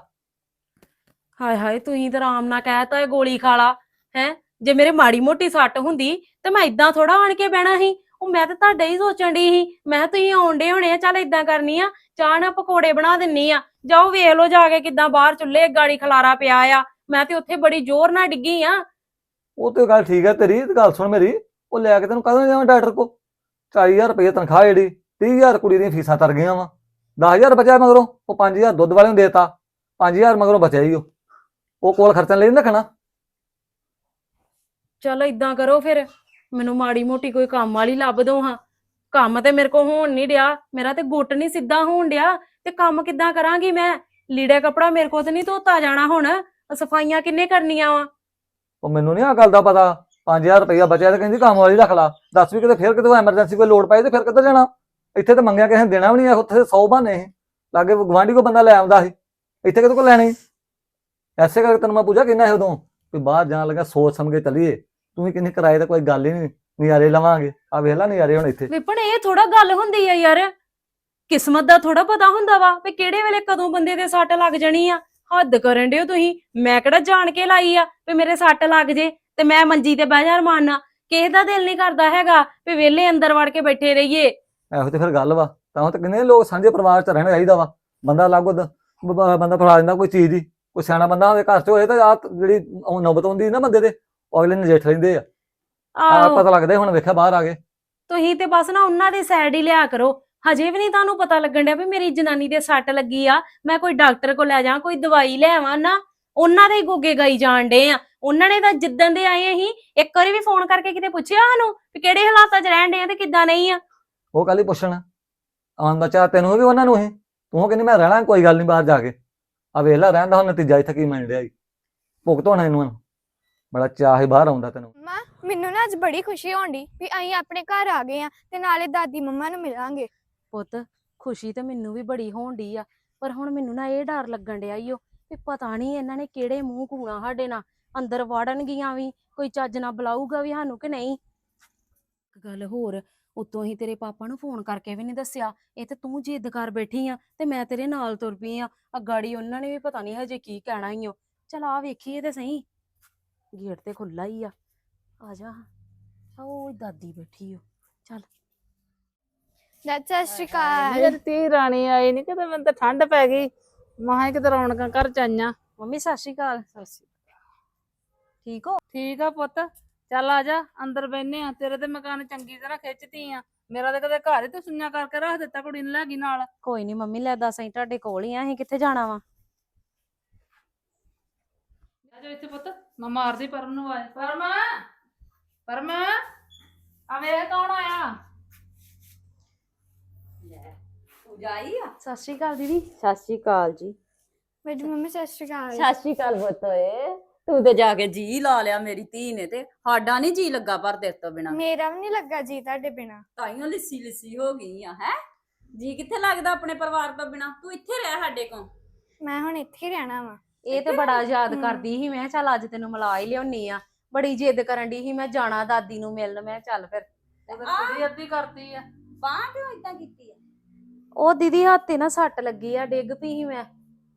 ਹਾਏ ਹਾਏ ਤੁਸੀਂ ਤਾਂ ਆਰਾਮ ਨਾਲ ਕਹਿਤਾ ਇਹ ਗੋਲੀ ਖਾ ਲਾ ਹੈ? ਜੇ ਮੇਰੇ ਮਾੜੀ ਮੋਟੀ ਸੱਟ ਹੁੰਦੀ ਤੇ ਮੈਂ ਇਦਾਂ ਥੋੜਾ ਆਣ ਕੇ ਬਹਿਣਾ ਸੀ। ਉਹ ਮੈਂ ਤਾਂ ਤੁਹਾਡੇ ਹੀ ਸੋਚਣ ਡਈ ਸੀ। ਮੈਂ ਤੁਸੀਂ ਆਉਂਦੇ ਹੋਣੇ ਆ ਚੱਲ ਇਦਾਂ ਕਰਨੀ ਆ ਚਾਹ ਨਾਲ ਪਕੌੜੇ ਬਣਾ ਦਿੰਨੀ ਆ। ਜਾਓ ਵੇਖ ਲਓ ਜਾ ਕੇ ਕਿਦਾਂ ਬਾਹਰ ਚੁੱਲ੍ਹੇ ਗਾੜੀ ਖਲਾਰਾ ਪਿਆ ਆ। ਮੈਂ ਤੇ ਉੱਥੇ ਬੜੀ ਜ਼ੋਰ ਨਾਲ ਡਿੱਗੀ ਆ। ਉਹ ਤੇ ਗੱਲ ਠੀਕ ਹੈ ਤੇਰੀ ਤੇ ਗੱਲ ਸੁਣ ਮੇਰੀ। ਉਹ ਲੈ ਕੇ ਤੈਨੂੰ ਕਦੋਂ ਜਾਵਾਂ ਡਾਕਟਰ ਕੋ 40000 ਰੁਪਏ ਤਨਖਾਹ ਜਿਹੜੀ 30000 ਕੁੜੀ ਦੀਆਂ ਫੀਸਾਂ ਤਰ ਗਈਆਂ ਵਾ। 10000 ਬਚਿਆ ਮਗਰੋਂ ਉਹ 5000 ਦੁੱਧ ਵਾਲੇ ਨੂੰ ਦੇਤਾ। 5000 ਮਗਰੋਂ ਬਚਿਆ ਹੀ ਉਹ। ਉਹ ਕੋਲ ਖਰਚਣ ਲਈ ਰੱਖਣਾ। ਚਲੋ ਇਦਾਂ ਕਰੋ ਫਿਰ ਮੈਨੂੰ ਮਾੜੀ ਮੋਟੀ ਕੋਈ ਕੰਮ ਵਾਲੀ ਲੱਭ ਦੋ ਹਾਂ। ਕੰਮ ਤੇ ਮੇਰੇ ਕੋ ਹੋਣ ਨਹੀਂ ਡਿਆ ਮੇਰਾ ਤੇ ਗੁੱਟ ਨਹੀਂ ਸਿੱਧਾ ਹੋਣ ਡਿਆ। ਤੇ ਕੰਮ ਕਿੱਦਾਂ ਕਰਾਂਗੀ ਮੈਂ? ਲੀੜਾ ਕਪੜਾ ਮੇਰੇ ਕੋ ਤੇ ਨਹੀਂ ਧੋਤਾ ਜਾਣਾ ਹੁਣ। ਸਫਾਈਆਂ ਕਿੰਨੇ ਕਰਨੀਆਂ ਵਾ? ਉਹ ਮੈਨੂੰ ਨਹੀਂ ਆ ਗੱਲ ਦਾ ਪਤਾ। 5000 ਰੁਪਇਆ ਬਚਿਆ ਤੇ ਕਹਿੰਦੀ ਕੰਮ ਵਾਲੀ ਰੱਖ ਲਾ। ਦੱਸ ਵੀ ਕਿਤੇ ਫਿਰ ਕਿਤੇ ਐਮਰਜੈਂਸੀ ਕੋਈ ਲੋੜ ਪਈ ਤੇ ਫਿਰ ਕਿੱਧਰ ਜਾਣਾ? ਇੱਥੇ ਤੇ ਮੰਗਿਆ ਕਿਸੇ ਨੇ ਦੇਣਾ ਵੀ ਨਹੀਂ ਉੱਥੇ 100 ਬਹਾਨੇ ਸੀ। ਲਾਗੇ ਗਵਾਂਢੀ ਕੋ ਬੰਦਾ ਲੈ ਆਉਂਦਾ ਸੀ। ਇੱਥੇ ਕਿਤੇ ਕੋ ਲੈਣੀ? ਐਸੇ ਕਰਕੇ ਤੈਨੂੰ ਮੈਂ ਪੁੱਛਿਆ ਕਿੰਨਾ ਹੈ ਉਦੋਂ? ਵੀ ਬਾਹਰ ਜਾਣ ਲੱਗਾ, ਸੋਚ ਸਮਝ ਕੇ ਚੱਲੀਏ। ਤੂੰ ਵੀ ਕਿੰਨੇ ਕਿਰਾਏ ਦਾ ਕੋਈ ਗੱਲ ਹੀ ਨਹੀਂ, ਨਜ਼ਾਰੇ ਲਵਾਂਗੇ। ਆ ਵੇਖ ਲੈ ਹੁਣ ਇੱਥੇ। ਵਿਪਨ, ਇਹ ਥੋੜਾ ਗੱਲ ਹੁੰਦੀ ਆ ਯਾਰ। ਕਿਸਮਤ ਦਾ ਥੋੜਾ ਪਤਾ ਹੁੰਦਾ ਵਾ ਵੀ ਕਿਹੜੇ ਵੇਲੇ ਕਦੋਂ ਬੰਦੇ ਦੇ ਸੱਟ ਲੱਗ ਜਾਣੀ ਆ। ਹੱਦ ਕਰਨ ਡਿਓ ਤੁਸੀਂ। ਮੈਂ ਕਿਹੜਾ ਜਾਣ ਕੇ ਲਾਈ ਆ ਵੀ ਮੇਰੇ ਸੱਟ ਲੱਗ ਜੇ। ਤੇ ਮੈਂ ਮੰਜੀ ਤੇ ਬਹਿ ਜਾ ਰਮਾਨਾ ਕਿਸੇ ਦਾ ਦਿਲ ਨਹੀਂ ਕਰਦਾ ਹੈਗਾ ਵੀ ਵਿਹਲੇ ਅੰਦਰ ਵੜ ਕੇ ਬੈਠੇ ਰਹੀਏ। ਇਹੋ ਤੇ ਫਿਰ ਗੱਲ ਵਾ ਤਾਂ ਉਹ ਤੇ ਕਿੰਨੇ ਲੋਕ ਸਾਂਝੇ ਪਰਿਵਾਰ ਚ ਰਹਿਣਾ ਚਾਹੀਦਾ ਵਾ ਬੰਦਾ ਲਾਗੋ ਬੰਦਾ ਫੜਾ ਦਿੰਦਾ ਕੋਈ ਚੀਜ਼ ਦੀ ਕੋਈ ਸਿਆਣਾ ਬੰਦਾ ਉਹਦੇ ਘਰ ਚ ਹੋਏ ਤਾਂ ਆ ਜਿਹੜੀ ਨੌਬਤ ਹੁੰਦੀ ਨਾ ਬੰਦੇ ਦੇ ਉਹ ਅਗਲੇ ਨਜਿੱਠ ਲੈਂਦੇ ਆ। ਆ ਪਤਾ ਲੱਗਦਾ ਹੁਣ ਵੇਖਿਆ ਬਾਹਰ ਆ ਗਏ ਤੁਸੀਂ ਤੇ ਬਸ ਨਾ ਉਹਨਾਂ ਦੀ ਸਾਈਡ ਹੀ ਲਿਆ ਕਰੋ ਹਜੇ ਵੀ ਨਹੀਂ ਤੁਹਾਨੂੰ ਪਤਾ ਲੱਗਣ ਡਿਆ ਵੀ ਮੇਰੀ ਜਨਾਨੀ ਦੇ ਸੱਟ ਲੱਗੀ ਆ ਮੈਂ ਕੋਈ ਡਾਕਟਰ ਕੋਲ ਲੈ ਜਾ ਕੋਈ ਦਵਾਈ ਲੈ ਆਵਾਂ ਨਾ। ਉਹਨਾਂ ਦੇ ਹੀ ਗੋਗੇ ਗਾਈ ਜਾਣ ਡੇ ਆ। ਉਹਨਾਂ ਨੇ ਤਾਂ ਜਿੱਦਣ ਦੇ ਆਏ ਅਸੀਂ ਇੱਕ ਵਾਰੀ ਵੀ ਫੋਨ ਕਰਕੇ ਕਿਤੇ ਪੁੱਛਿਆ ਸਾਨੂੰ ਵੀ ਕਿਹੜੇ ਹਾਲਾਤਾਂ 'ਚ ਰਹਿਣ ਡੇ ਆ ਤੇ ਕਿੱਦਾਂ ਨਹੀਂ ਆ। ਉਹ ਕੱਲ ਪੁੱਛਣ? ਆਉਣ ਦਾ ਚਾਹ ਤੈਨੂੰ ਵੀ ਉਹਨਾਂ ਨੂੰ ਹੀ ਤੂੰ ਕਹਿੰਦੀ ਮੈਂ ਰਹਿਣਾ ਕੋਈ ਗੱਲ ਨਹੀਂ ਬਾਹਰ ਜਾ ਕੇ। ਆ ਵੇਖ ਲੈ ਰਹਿੰਦਾ ਹੁਣ ਨਤੀਜਾ ਇੱਥੇ ਕੀ ਮਿਲ ਰਿਹਾ ਈ। ਭੁਗਤ ਹੋਣਾ ਇਹਨੂੰ ਹੁਣ। ਬੜਾ ਚਾਹ ਹੀ ਬਾਹਰ ਆਉਂਦਾ ਤੈਨੂੰ। ਮਾਂ ਮੈਨੂੰ ਨਾ ਅੱਜ ਬੜੀ ਖੁਸ਼ੀ ਹੋਣੀ ਵੀ ਅਸੀਂ ਆਪਣੇ ਘਰ ਆ ਗਏ ਆ ਤੇ ਨਾਲੇ ਦਾਦੀ ਮੰਮਾ ਨੂੰ ਮਿਲਾਂਗੇ। ਪੁੱਤ ਖੁਸ਼ੀ ਤੇ ਮੈਨੂੰ ਵੀ ਬੜੀ ਹੋਣ ਡਈ ਆ ਪਰ ਹੁਣ ਮੈਨੂੰ ਨਾ ਇਹ ਡਰ ਲੱਗਣ ਡਿਆ ਈ ਓ ਵੀ ਪਤਾ ਨਹੀਂ ਇਹਨਾਂ ਨੇ ਕਿਹੜੇ ਮੂੰਹ ਕੂਣਾ ਸਾਡੇ ਨਾਲ ਅੰਦਰ ਵੜਨਗੀਆਂ ਵੀ ਕੋਈ ਚੱਜ ਨਾਲ ਬੁਲਾਊਗਾ ਵੀ ਸਾਨੂੰ ਕਿ ਨਹੀਂ? ਇੱਕ ਗੱਲ ਹੋਰ ਉਤੋਂ ਹੀ ਤੇਰੇ ਪਾਪਾ ਨੂੰ ਫੋਨ ਕਰਕੇ ਵੀ ਨਹੀਂ ਦੱਸਿਆ ਇਹ ਤੇ ਤੂੰ ਜਿੱਦ ਕਰ ਬੈਠੀ ਆ ਤੇ ਮੈਂ ਤੇਰੇ ਨਾਲ ਤੁਰ ਪਈ ਆ ਆ ਗਾੜੀ ਉਹਨਾਂ ਨੇ ਵੀ ਪਤਾ ਨਹੀਂ ਹਜੇ ਕੀ ਕਹਿਣਾ ਈ ਓ। ਚਲ ਆ ਵੇਖੀਏ ਤੇ ਸਹੀ ਗੇਟ ਤੇ ਖੁੱਲਾ ਹੀ ਆ। ਆ ਜਾ ਆ ਉਹ ਦਾਦੀ ਬੈਠੀ ਓ ਚੱਲ। ਸਤਿ ਸ਼੍ਰੀ ਅਕਾਲ। ਰਾਣੀ ਆਈ ਨਹੀਂ ਕਿਤੇ ਮੈਨੂੰ ਤਾਂ ਠੰਡ ਪੈ ਗਈ। ਮਾਹਾਂ ਕਿਤੇ ਰੌਣਕਾਂ ਘਰ ਚ ਆਈਆਂ। ਮੰਮੀ ਸਤਿ ਸ਼੍ਰੀ ਅਕਾਲ। ਠੀਕ ਹੋ? ਠੀਕ ਆ ਪੁੱਤ। ਚੱਲ ਆ ਜਾ ਅੰਦਰ ਬੈਨੇ ਆ। ਤੇਰੇ ਤੇ ਮਕਾਨ ਚੰਗੀ ਤਰ੍ਹਾਂ ਖਿੱਚਤੀ ਆ। ਮੇਰਾ ਤਾਂ ਕਦੇ ਘਰ ਹੀ ਤੂੰ ਸੁਣਿਆ ਕਰਕੇ ਰੱਖ ਦਿੱਤਾ ਕੁੜੀ ਨੂੰ ਲੈ ਗਈ ਨਾਲ। ਕੋਈ ਨਹੀਂ ਮੰਮੀ ਲੈ ਦੱਸ ਅਸੀਂ ਤੁਹਾਡੇ ਕੋਲ ਹੀ ਆ ਅਸੀਂ ਕਿੱਥੇ ਜਾਣਾ ਵਾ? ਅਜਾ ਇੱਥੇ ਪੁੱਤ ਮੈਂ ਮਾਰਦੀ ਪਰਮ ਨੂੰ ਆਵਾਜ਼। ਪਰਮ! ਪਰਮ! ਆ ਵੇਖ ਕੌਣ ਆਇਆ? ਲੈ। ਪੂਜਾ ਆਈ ਆ? ਸਤਿ ਸ਼੍ਰੀ ਅਕਾਲ ਦੀਦੀ। ਸਤਿ ਸ਼੍ਰੀ ਅਕਾਲ ਜੀ। ਮੇਰੀ ਮੰਮੀ ਸਤਿ ਸ਼੍ਰੀ ਅਕਾਲ। ਸਤਿ ਸ਼੍ਰੀ ਅਕਾਲ ਪੁੱਤ ਓਏ। ਤੂੰ ਤੇ ਜਾ ਕੇ ਜੀ ਲਾ ਲਿਆ ਮੇਰੀ ਧੀ ਨੇ ਤੇ। ਸਾਡਾ ਨਹੀਂ ਜੀ ਲੱਗਾ ਪਰ ਤੇਰੇ ਤੋਂ ਬਿਨਾ। ਮੇਰਾ ਵੀ ਨਹੀਂ ਲੱਗਾ ਜੀ ਤੁਹਾਡੇ ਬਿਨਾ। ਤਾਈਓ ਲਿੱਸੀ ਲਿੱਸੀ ਹੋ ਗਈ ਆ ਹੈ? ਜੀ ਕਿੱਥੇ ਲੱਗਦਾ ਆਪਣੇ ਪਰਿਵਾਰ ਤੋਂ ਬਿਨਾ? ਤੂੰ ਇੱਥੇ ਰਹਿ ਸਾਡੇ ਕੋਲ। ਮੈਂ ਹੁਣ ਇੱਥੇ ਹੀ ਰਹਿਣਾ ਵਾ। ਇਹ ਤੇ ਬੜਾ ਯਾਦ। ਕਰਦੀ ਸੀ ਮੈਂ ਕਿਹਾ ਚੱਲ ਅੱਜ ਤੈਨੂੰ ਮਿਲਾ ਹੀ ਲਿਆਉਣੀ ਆ। ਬੜੀ ਜਿੱਦ ਕਰਨ ਦੀ ਸੀ ਮੈਂ ਜਾਣਾ ਦਾਦੀ ਨੂੰ ਮਿਲਣ ਮੈਂ ਚੱਲ ਫਿਰ। ਉਹ ਤਾਂ ਕੁੜੀ ਅੱਧੀ ਕਰਤੀ ਆ। ਬਾਹ ਕਿਉਂ ਇਦਾਂ ਕੀਤੀ ਆ? ਉਹ ਦੀਦੀ ਹੱਥ ਤੇ ਨਾ ਸੱਟ ਲੱਗੀ ਆ ਡਿੱਗ ਪਈ ਸੀ ਮੈਂ।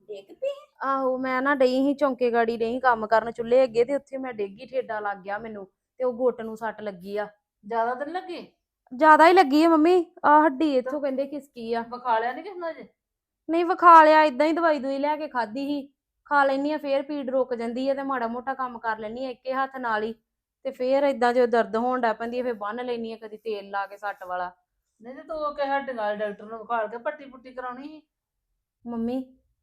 ਦੇਖ ਪੀ ਆਹੋ ਮੈਂ ਨਾ ਡਈ ਸੀ ਚੌਂਕੇ ਗਾੜੀ ਡਈ ਸੀ ਕੰਮ ਕਰਨ ਚੁੱਲ੍ਹੇ ਅੱਗੇ ਤੇ ਉੱਥੇ ਮੈਂ ਡਿੱਗੀ ਠੇਡਾ ਲੱਗ ਗਿਆ ਮੈਨੂੰ ਤੇ ਉਹ ਗੁੱਟ ਨੂੰ ਸੱਟ ਲੱਗੀ ਆ। ਜ਼ਿਆਦਾ ਦਿਨ ਲੱਗੇ? ਜ਼ਿਆਦਾ ਹੀ ਲੱਗੀ ਆ ਮੰਮੀ ਆ ਹੱਡੀ ਇੱਥੋਂ ਕਹਿੰਦੇ ਖਿਸਕੀ ਆ। ਵਿਖਾ ਲਿਆ ਨਹੀਂ ਕਿਸ ਨੂੰ ਅਜੇ ਨਹੀਂ ਵਿਖਾ ਲਿਆ ਇਦਾਂ ਹੀ ਦਵਾਈ ਦੂਈ ਲੈ ਕੇ ਖਾਦੀ ਸੀ। ਖਾ ਲੈਨੀ ਆ ਫੇਰ ਪੀੜ ਰੁਕ ਜਾਂਦੀ ਆ ਤੇ ਮਾੜਾ ਮੋਟਾ ਕੰਮ ਕਰ ਲੈਨੀ ਆ ਇੱਕੇ ਹੱਥ ਨਾਲ ਹੀ ਤੇ ਫੇਰ ਇਦਾਂ ਜੋ ਦਰਦ ਹੋਣ ਡੈ ਪੈਂਦੀ ਆ ਫੇਰ ਬੰਨ ਲੈਨੀ ਆ ਕਦੀ ਤੇਲ ਲਾ ਕੇ ਸੱਟ ਵਾਲਾ। ਨਹੀਂ ਤੇ ਤੂੰ ਕਿ ਹੱਡ ਨਾਲ ਡਾਕਟਰ ਨੂੰ ਵਿਖਾਲ ਕੇ ਪੱਟੀ ਪੁੱਟੀ ਕਰਾਉਣੀ ਸੀ। ਮੰਮੀ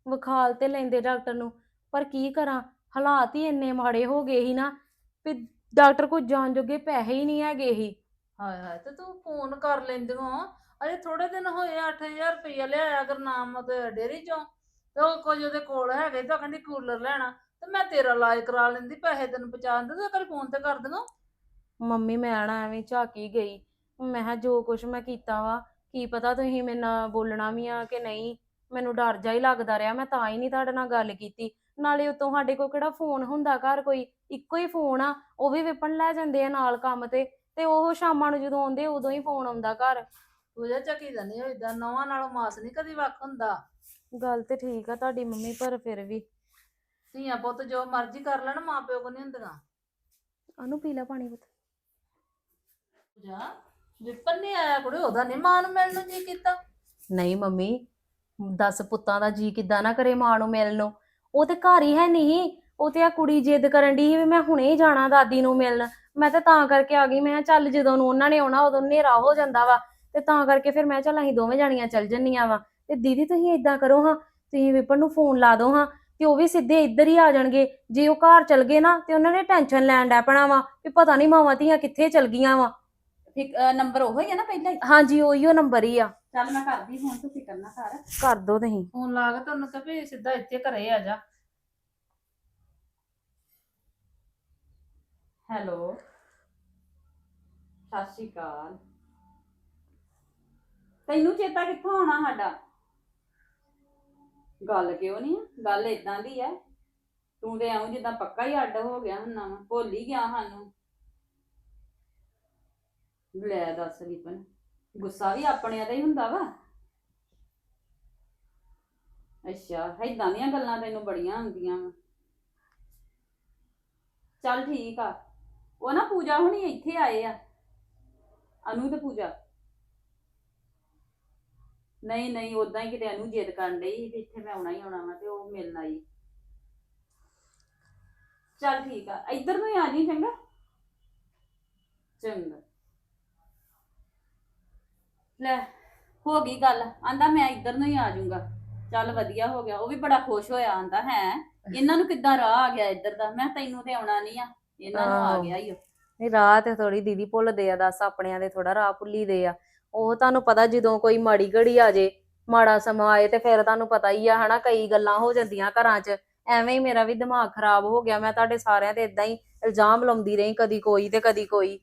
ਵਿਖਾਲ ਤੇ ਲੈਂਦੇ ਡਾਕਟਰ ਨੂੰ ਪਰ ਕੀ ਕਰਾਂ? ਹਾਲਾਤ ਹੀ ਇੰਨੇ ਮਾੜੇ ਹੋ ਗਏ ਸੀ ਨਾ ਵੀ ਡਾਕਟਰ ਕੋਲ ਜਾਣ ਜੋਗੇ ਪੈਸੇ ਹੀ ਨਹੀਂ ਹੈਗੇ ਸੀ। ਹਾਏ ਹਾਏ ਤੇ ਤੂੰ ਫੋਨ ਕਰ ਲੈਂਦੀ ਹੋ। ਅਜੇ ਥੋੜੇ ਦਿਨ ਹੋਏ 8000 ਰੁਪਇਆ ਲਿਆਇਆ ਗੁਰਨਾਮ ਤੇ ਡੇਰੀ ਚੋਂ। ਤੇ ਉਹ ਕੁਝ ਉਹਦੇ ਕੋਲ ਹੈਗੇ ਤਾਂ ਕਹਿੰਦੀ ਕੂਲਰ ਲੈਣਾ। ਤੇ ਮੈਂ ਤੇਰਾ ਇਲਾਜ ਕਰਾ ਲੈਂਦੀ ਪੈਸੇ ਤੈਨੂੰ ਪਹੁੰਚਾ ਦਿੰਦੇ ਤੇ ਕਰੀ ਫੋਨ ਤੇ ਕਰ ਦਿੰਦਾ ਮੰਮੀ ਮੈਂ ਨਾ ਐਵੇਂ ਝਾਕੀ ਗਈ। ਮੈਂ ਕਿਹਾ ਜੋ ਕੁਛ ਮੈਂ ਕੀਤਾ ਵਾ ਕੀ ਪਤਾ ਤੁਸੀਂ ਮੇਰੇ ਨਾਲ ਬੋਲਣਾ ਵੀ ਆ ਕਿ ਨਹੀਂ? ਮੈਨੂੰ ਡਰ ਜਾ ਹੀ ਲੱਗਦਾ ਰਿਹਾ ਮੈਂ ਤਾਂ ਹੀ ਨਹੀਂ ਤੁਹਾਡੇ ਨਾਲ ਗੱਲ ਕੀਤੀ। ਨਾਲੇ ਉਤੋਂ ਸਾਡੇ ਕੋਲ ਕਿਹੜਾ ਫੋਨ ਹੁੰਦਾ ਘਰ ਕੋਈ? ਇੱਕੋ ਹੀ ਫੋਨ ਆ ਉਹ ਵੀ ਵਿਪਨ ਲੈ ਜਾਂਦੇ ਆ ਨਾਲ ਕੰਮ ਤੇ। ਤੇ ਉਹ ਸ਼ਾਮਾਂ ਨੂੰ ਜਦੋਂ ਆਉਂਦੇ ਉਦੋਂ ਹੀ ਫੋਨ ਆਉਂਦਾ ਘਰ। ਪੂਜਾ ਚੱਕੀ ਦਾ ਨਹੀਂ ਹੋਈਦਾ ਨਵਾਂ ਨਾਲੋਂ ਮਾਸ ਨਹੀਂ ਕਦੀ ਵੱਖ ਹੁੰਦਾ। ਗੱਲ ਤੇ ਠੀਕ ਆ ਤੁਹਾਡੀ ਮੰਮੀ ਪਰ ਫਿਰ ਵੀ। ਧੀਆਂ ਪੁੱਤ ਜੋ ਮਰਜ਼ੀ ਕਰ ਲੈਣ ਮਾਂ ਪਿਓ ਕੋ ਨਹੀਂ ਹੁੰਦੀਆਂ। ਅਨੂ ਪੀ ਲੈ ਪਾਣੀ ਪੁੱਤ। ਪੂਜਾ ਵਿਪਨ ਨਹੀਂ ਆਇਆ ਕੁੜੇ, ਉਹਦਾ ਨਹੀਂ ਮਾਂ ਨੂੰ ਮਿਲਣ ਨੂੰ ਜੀ ਕੀਤਾ। ਨਹੀਂ ਮੰਮੀ, ਦਸ ਪੁੱਤਾਂ ਦਾ ਜੀ ਕਿੱਦਾਂ ਨਾ ਕਰੇ ਮਾਂ ਨੂੰ ਮਿਲਣ ਨੂੰ। ਉਹ ਤੇ ਘਰ ਹੀ ਹੈ ਨਹੀਂ ਉਹ ਤੇ ਆ ਕੁੜੀ ਜਿੱਦ ਕਰਨ ਦੀ ਵੀ ਮੈਂ ਹੁਣੇ ਹੀ ਜਾਣਾ ਦਾਦੀ ਨੂੰ ਮਿਲਣ। ਮੈਂ ਤਾਂ ਤਾਂ ਕਰਕੇ ਆ ਗਈ, ਮੈਂ ਕਿਹਾ ਚੱਲ ਜਦੋਂ ਨੂੰ ਉਹਨਾਂ ਨੇ ਆਉਣਾ, ਉਦੋਂ ਹਨੇਰਾ ਹੋ ਜਾਂਦਾ ਵਾ। ਤੇ ਤਾਂ ਕਰਕੇ ਫਿਰ ਮੈਂ ਚੱਲ ਅਸੀਂ ਦੋਵੇਂ ਜਾਣੀਆਂ ਚੱਲ ਜੰਨੀਆਂ ਵਾ। ਤੇ ਦੀਦੀ ਤੁਸੀਂ ਇਦਾਂ ਕਰੋ ਹਾਂ, ਤੁਸੀਂ ਵਿਪਨ ਨੂੰ ਫੋਨ ਲਾ ਦਿਓ ਹਾਂ ਤੇ ਉਹ ਵੀ ਸਿੱਧੇ ਇੱਧਰ ਹੀ ਆ ਜਾਣਗੇ। ਜੇ ਉਹ ਘਰ ਚਲ ਗਏ ਨਾ ਤੇ ਉਹਨਾਂ ਨੇ ਟੈਨਸ਼ਨ ਲੈਣ ਡੈ ਪੈਣਾ ਵਾ ਵੀ ਪਤਾ ਨਹੀਂ ਮਾਵਾਂ ਧੀਆਂ ਕਿੱਥੇ ਚਲ ਗਈਆਂ ਵਾ। ਨੰਬਰ ਉਹ ਹੀ ਆ ਨਾ ਪਹਿਲਾਂ ਹੀ? ਹਾਂਜੀ ਉਹੀਓ ਨੰਬਰ ਹੀ ਆ। ਚੱਲ ਮੈਂ ਕਰਦੀ ਹੁਣ ਤੂੰ ਫਿਕਰ ਨਾ ਕਰ ਕਰ ਦੋ ਤੁਸੀਂ। ਫੋਨ ਲਾ ਕੇ ਤੁਹਾਨੂੰ ਕਹੇ ਵੀ ਸਿੱਧਾ ਇੱਥੇ ਘਰੇ ਆ ਜਾ। ਹੈਲੋ। ਸਤਿ ਸ਼੍ਰੀ ਅਕਾਲ। ਤੈਨੂੰ ਚੇਤਾ ਕਿੱਥੋਂ ਆਉਣਾ ਸਾਡਾ? ਗੱਲ ਕਿਉਂ ਨਹੀਂ ਆ? ਗੱਲ ਇਦਾਂ ਦੀ ਐ ਤੂੰ ਤੇ ਐਉਂ ਜਿੱਦਾਂ ਪੱਕਾ ਹੀ ਅੱਡ ਹੋ ਗਿਆ ਹੁੰਨਾ ਵਾ। ਭੁੱਲ ਹੀ ਗਿਆ ਸਾਨੂੰ। ਲੈ ਦੱਸ ਰਿਪਨ ਗੁੱਸਾ ਵੀ ਆਪਣਿਆਂ ਦਾ ਹੀ ਹੁੰਦਾ ਵਾ। ਅੱਛਾ, ਏਦਾਂ ਦੀਆਂ ਗੱਲਾਂ ਤੈਨੂੰ ਬੜੀਆਂ ਆਉਂਦੀਆਂ ਵਾ। ਚੱਲ ਠੀਕ ਆ, ਉਹ ਨਾ ਪੂਜਾ ਹੁਣੀ ਇੱਥੇ ਆਏ ਆ। ਅਨੂ ਤੇ ਪੂਜਾ। ਨਹੀਂ ਨਹੀਂ ਉਦਾਂ ਹੀ ਕਿਤੇ ਅਨੂ ਜਿੱਦ ਕਰਨ ਡਈ ਕਿ ਇੱਥੇ ਮੈਂ ਆਉਣਾ ਹੀ ਆਉਣਾ ਵਾ ਤੇ ਉਹ ਮਿਲਣ ਆਈ। ਚੱਲ ਠੀਕ ਆ, ਇੱਧਰ ਨੂੰ ਹੀ ਆ ਜੀ, ਚੰਗਾ। ਲੈ ਹੋ ਗਈ ਗੱਲ। ਆਂਦਾ ਮੈਂ ਇੱਧਰ ਨੂੰ ਹੀ ਆ ਜਾਊਂਗਾ। ਚੱਲ ਵਧੀਆ ਹੋ ਗਿਆ। ਉਹ ਵੀ ਬੜਾ ਖੁਸ਼ ਹੋਇਆ ਆਂਦਾ ਹੈ? ਇਹਨਾਂ ਨੂੰ ਕਿੱਦਾਂ ਰਾਹ ਆ ਗਿਆ ਇੱਧਰ ਦਾ? ਮੈਂ ਤੈਨੂੰ ਤੇ ਆਉਣਾ ਨਹੀਂ ਆ। ਇਹਨਾਂ ਨੂੰ ਆ ਆਹੋ। ਗਿਆ ਹੀ ਨਹੀਂ ਰਾਹ ਤੇ ਥੋੜੀ ਦੀਦੀ ਭੁੱਲਦੇ ਆ ਦੱਸ ਆਪਣਿਆਂ ਦੇ ਥੋੜਾ ਰਾਹ ਭੁੱਲੀਦੇ ਆ। ਉਹ ਤੁਹਾਨੂੰ ਪਤਾ ਜਦੋਂ ਕੋਈ ਮਾੜੀ ਘੜੀ ਆ ਜੇ ਮਾੜਾ ਸਮਾਂ ਆਏ ਤੇ ਫਿਰ ਤੁਹਾਨੂੰ ਪਤਾ ਹੀ ਆ ਹਨਾ ਕਈ ਗੱਲਾਂ ਹੋ ਜਾਂਦੀਆਂ ਘਰਾਂ 'ਚ। ਐਵੇਂ ਹੀ ਮੇਰਾ ਵੀ ਦਿਮਾਗ ਖਰਾਬ ਹੋ ਗਿਆ। ਮੈਂ ਤੁਹਾਡੇ ਸਾਰਿਆਂ ਤੇ ਇਦਾਂ ਹੀ ਇਲਜ਼ਾਮ ਲਾਉਂਦੀ ਰਹੀ ਕਦੀ ਕੋਈ ਤੇ ਕਦੀ ਕੋਈ।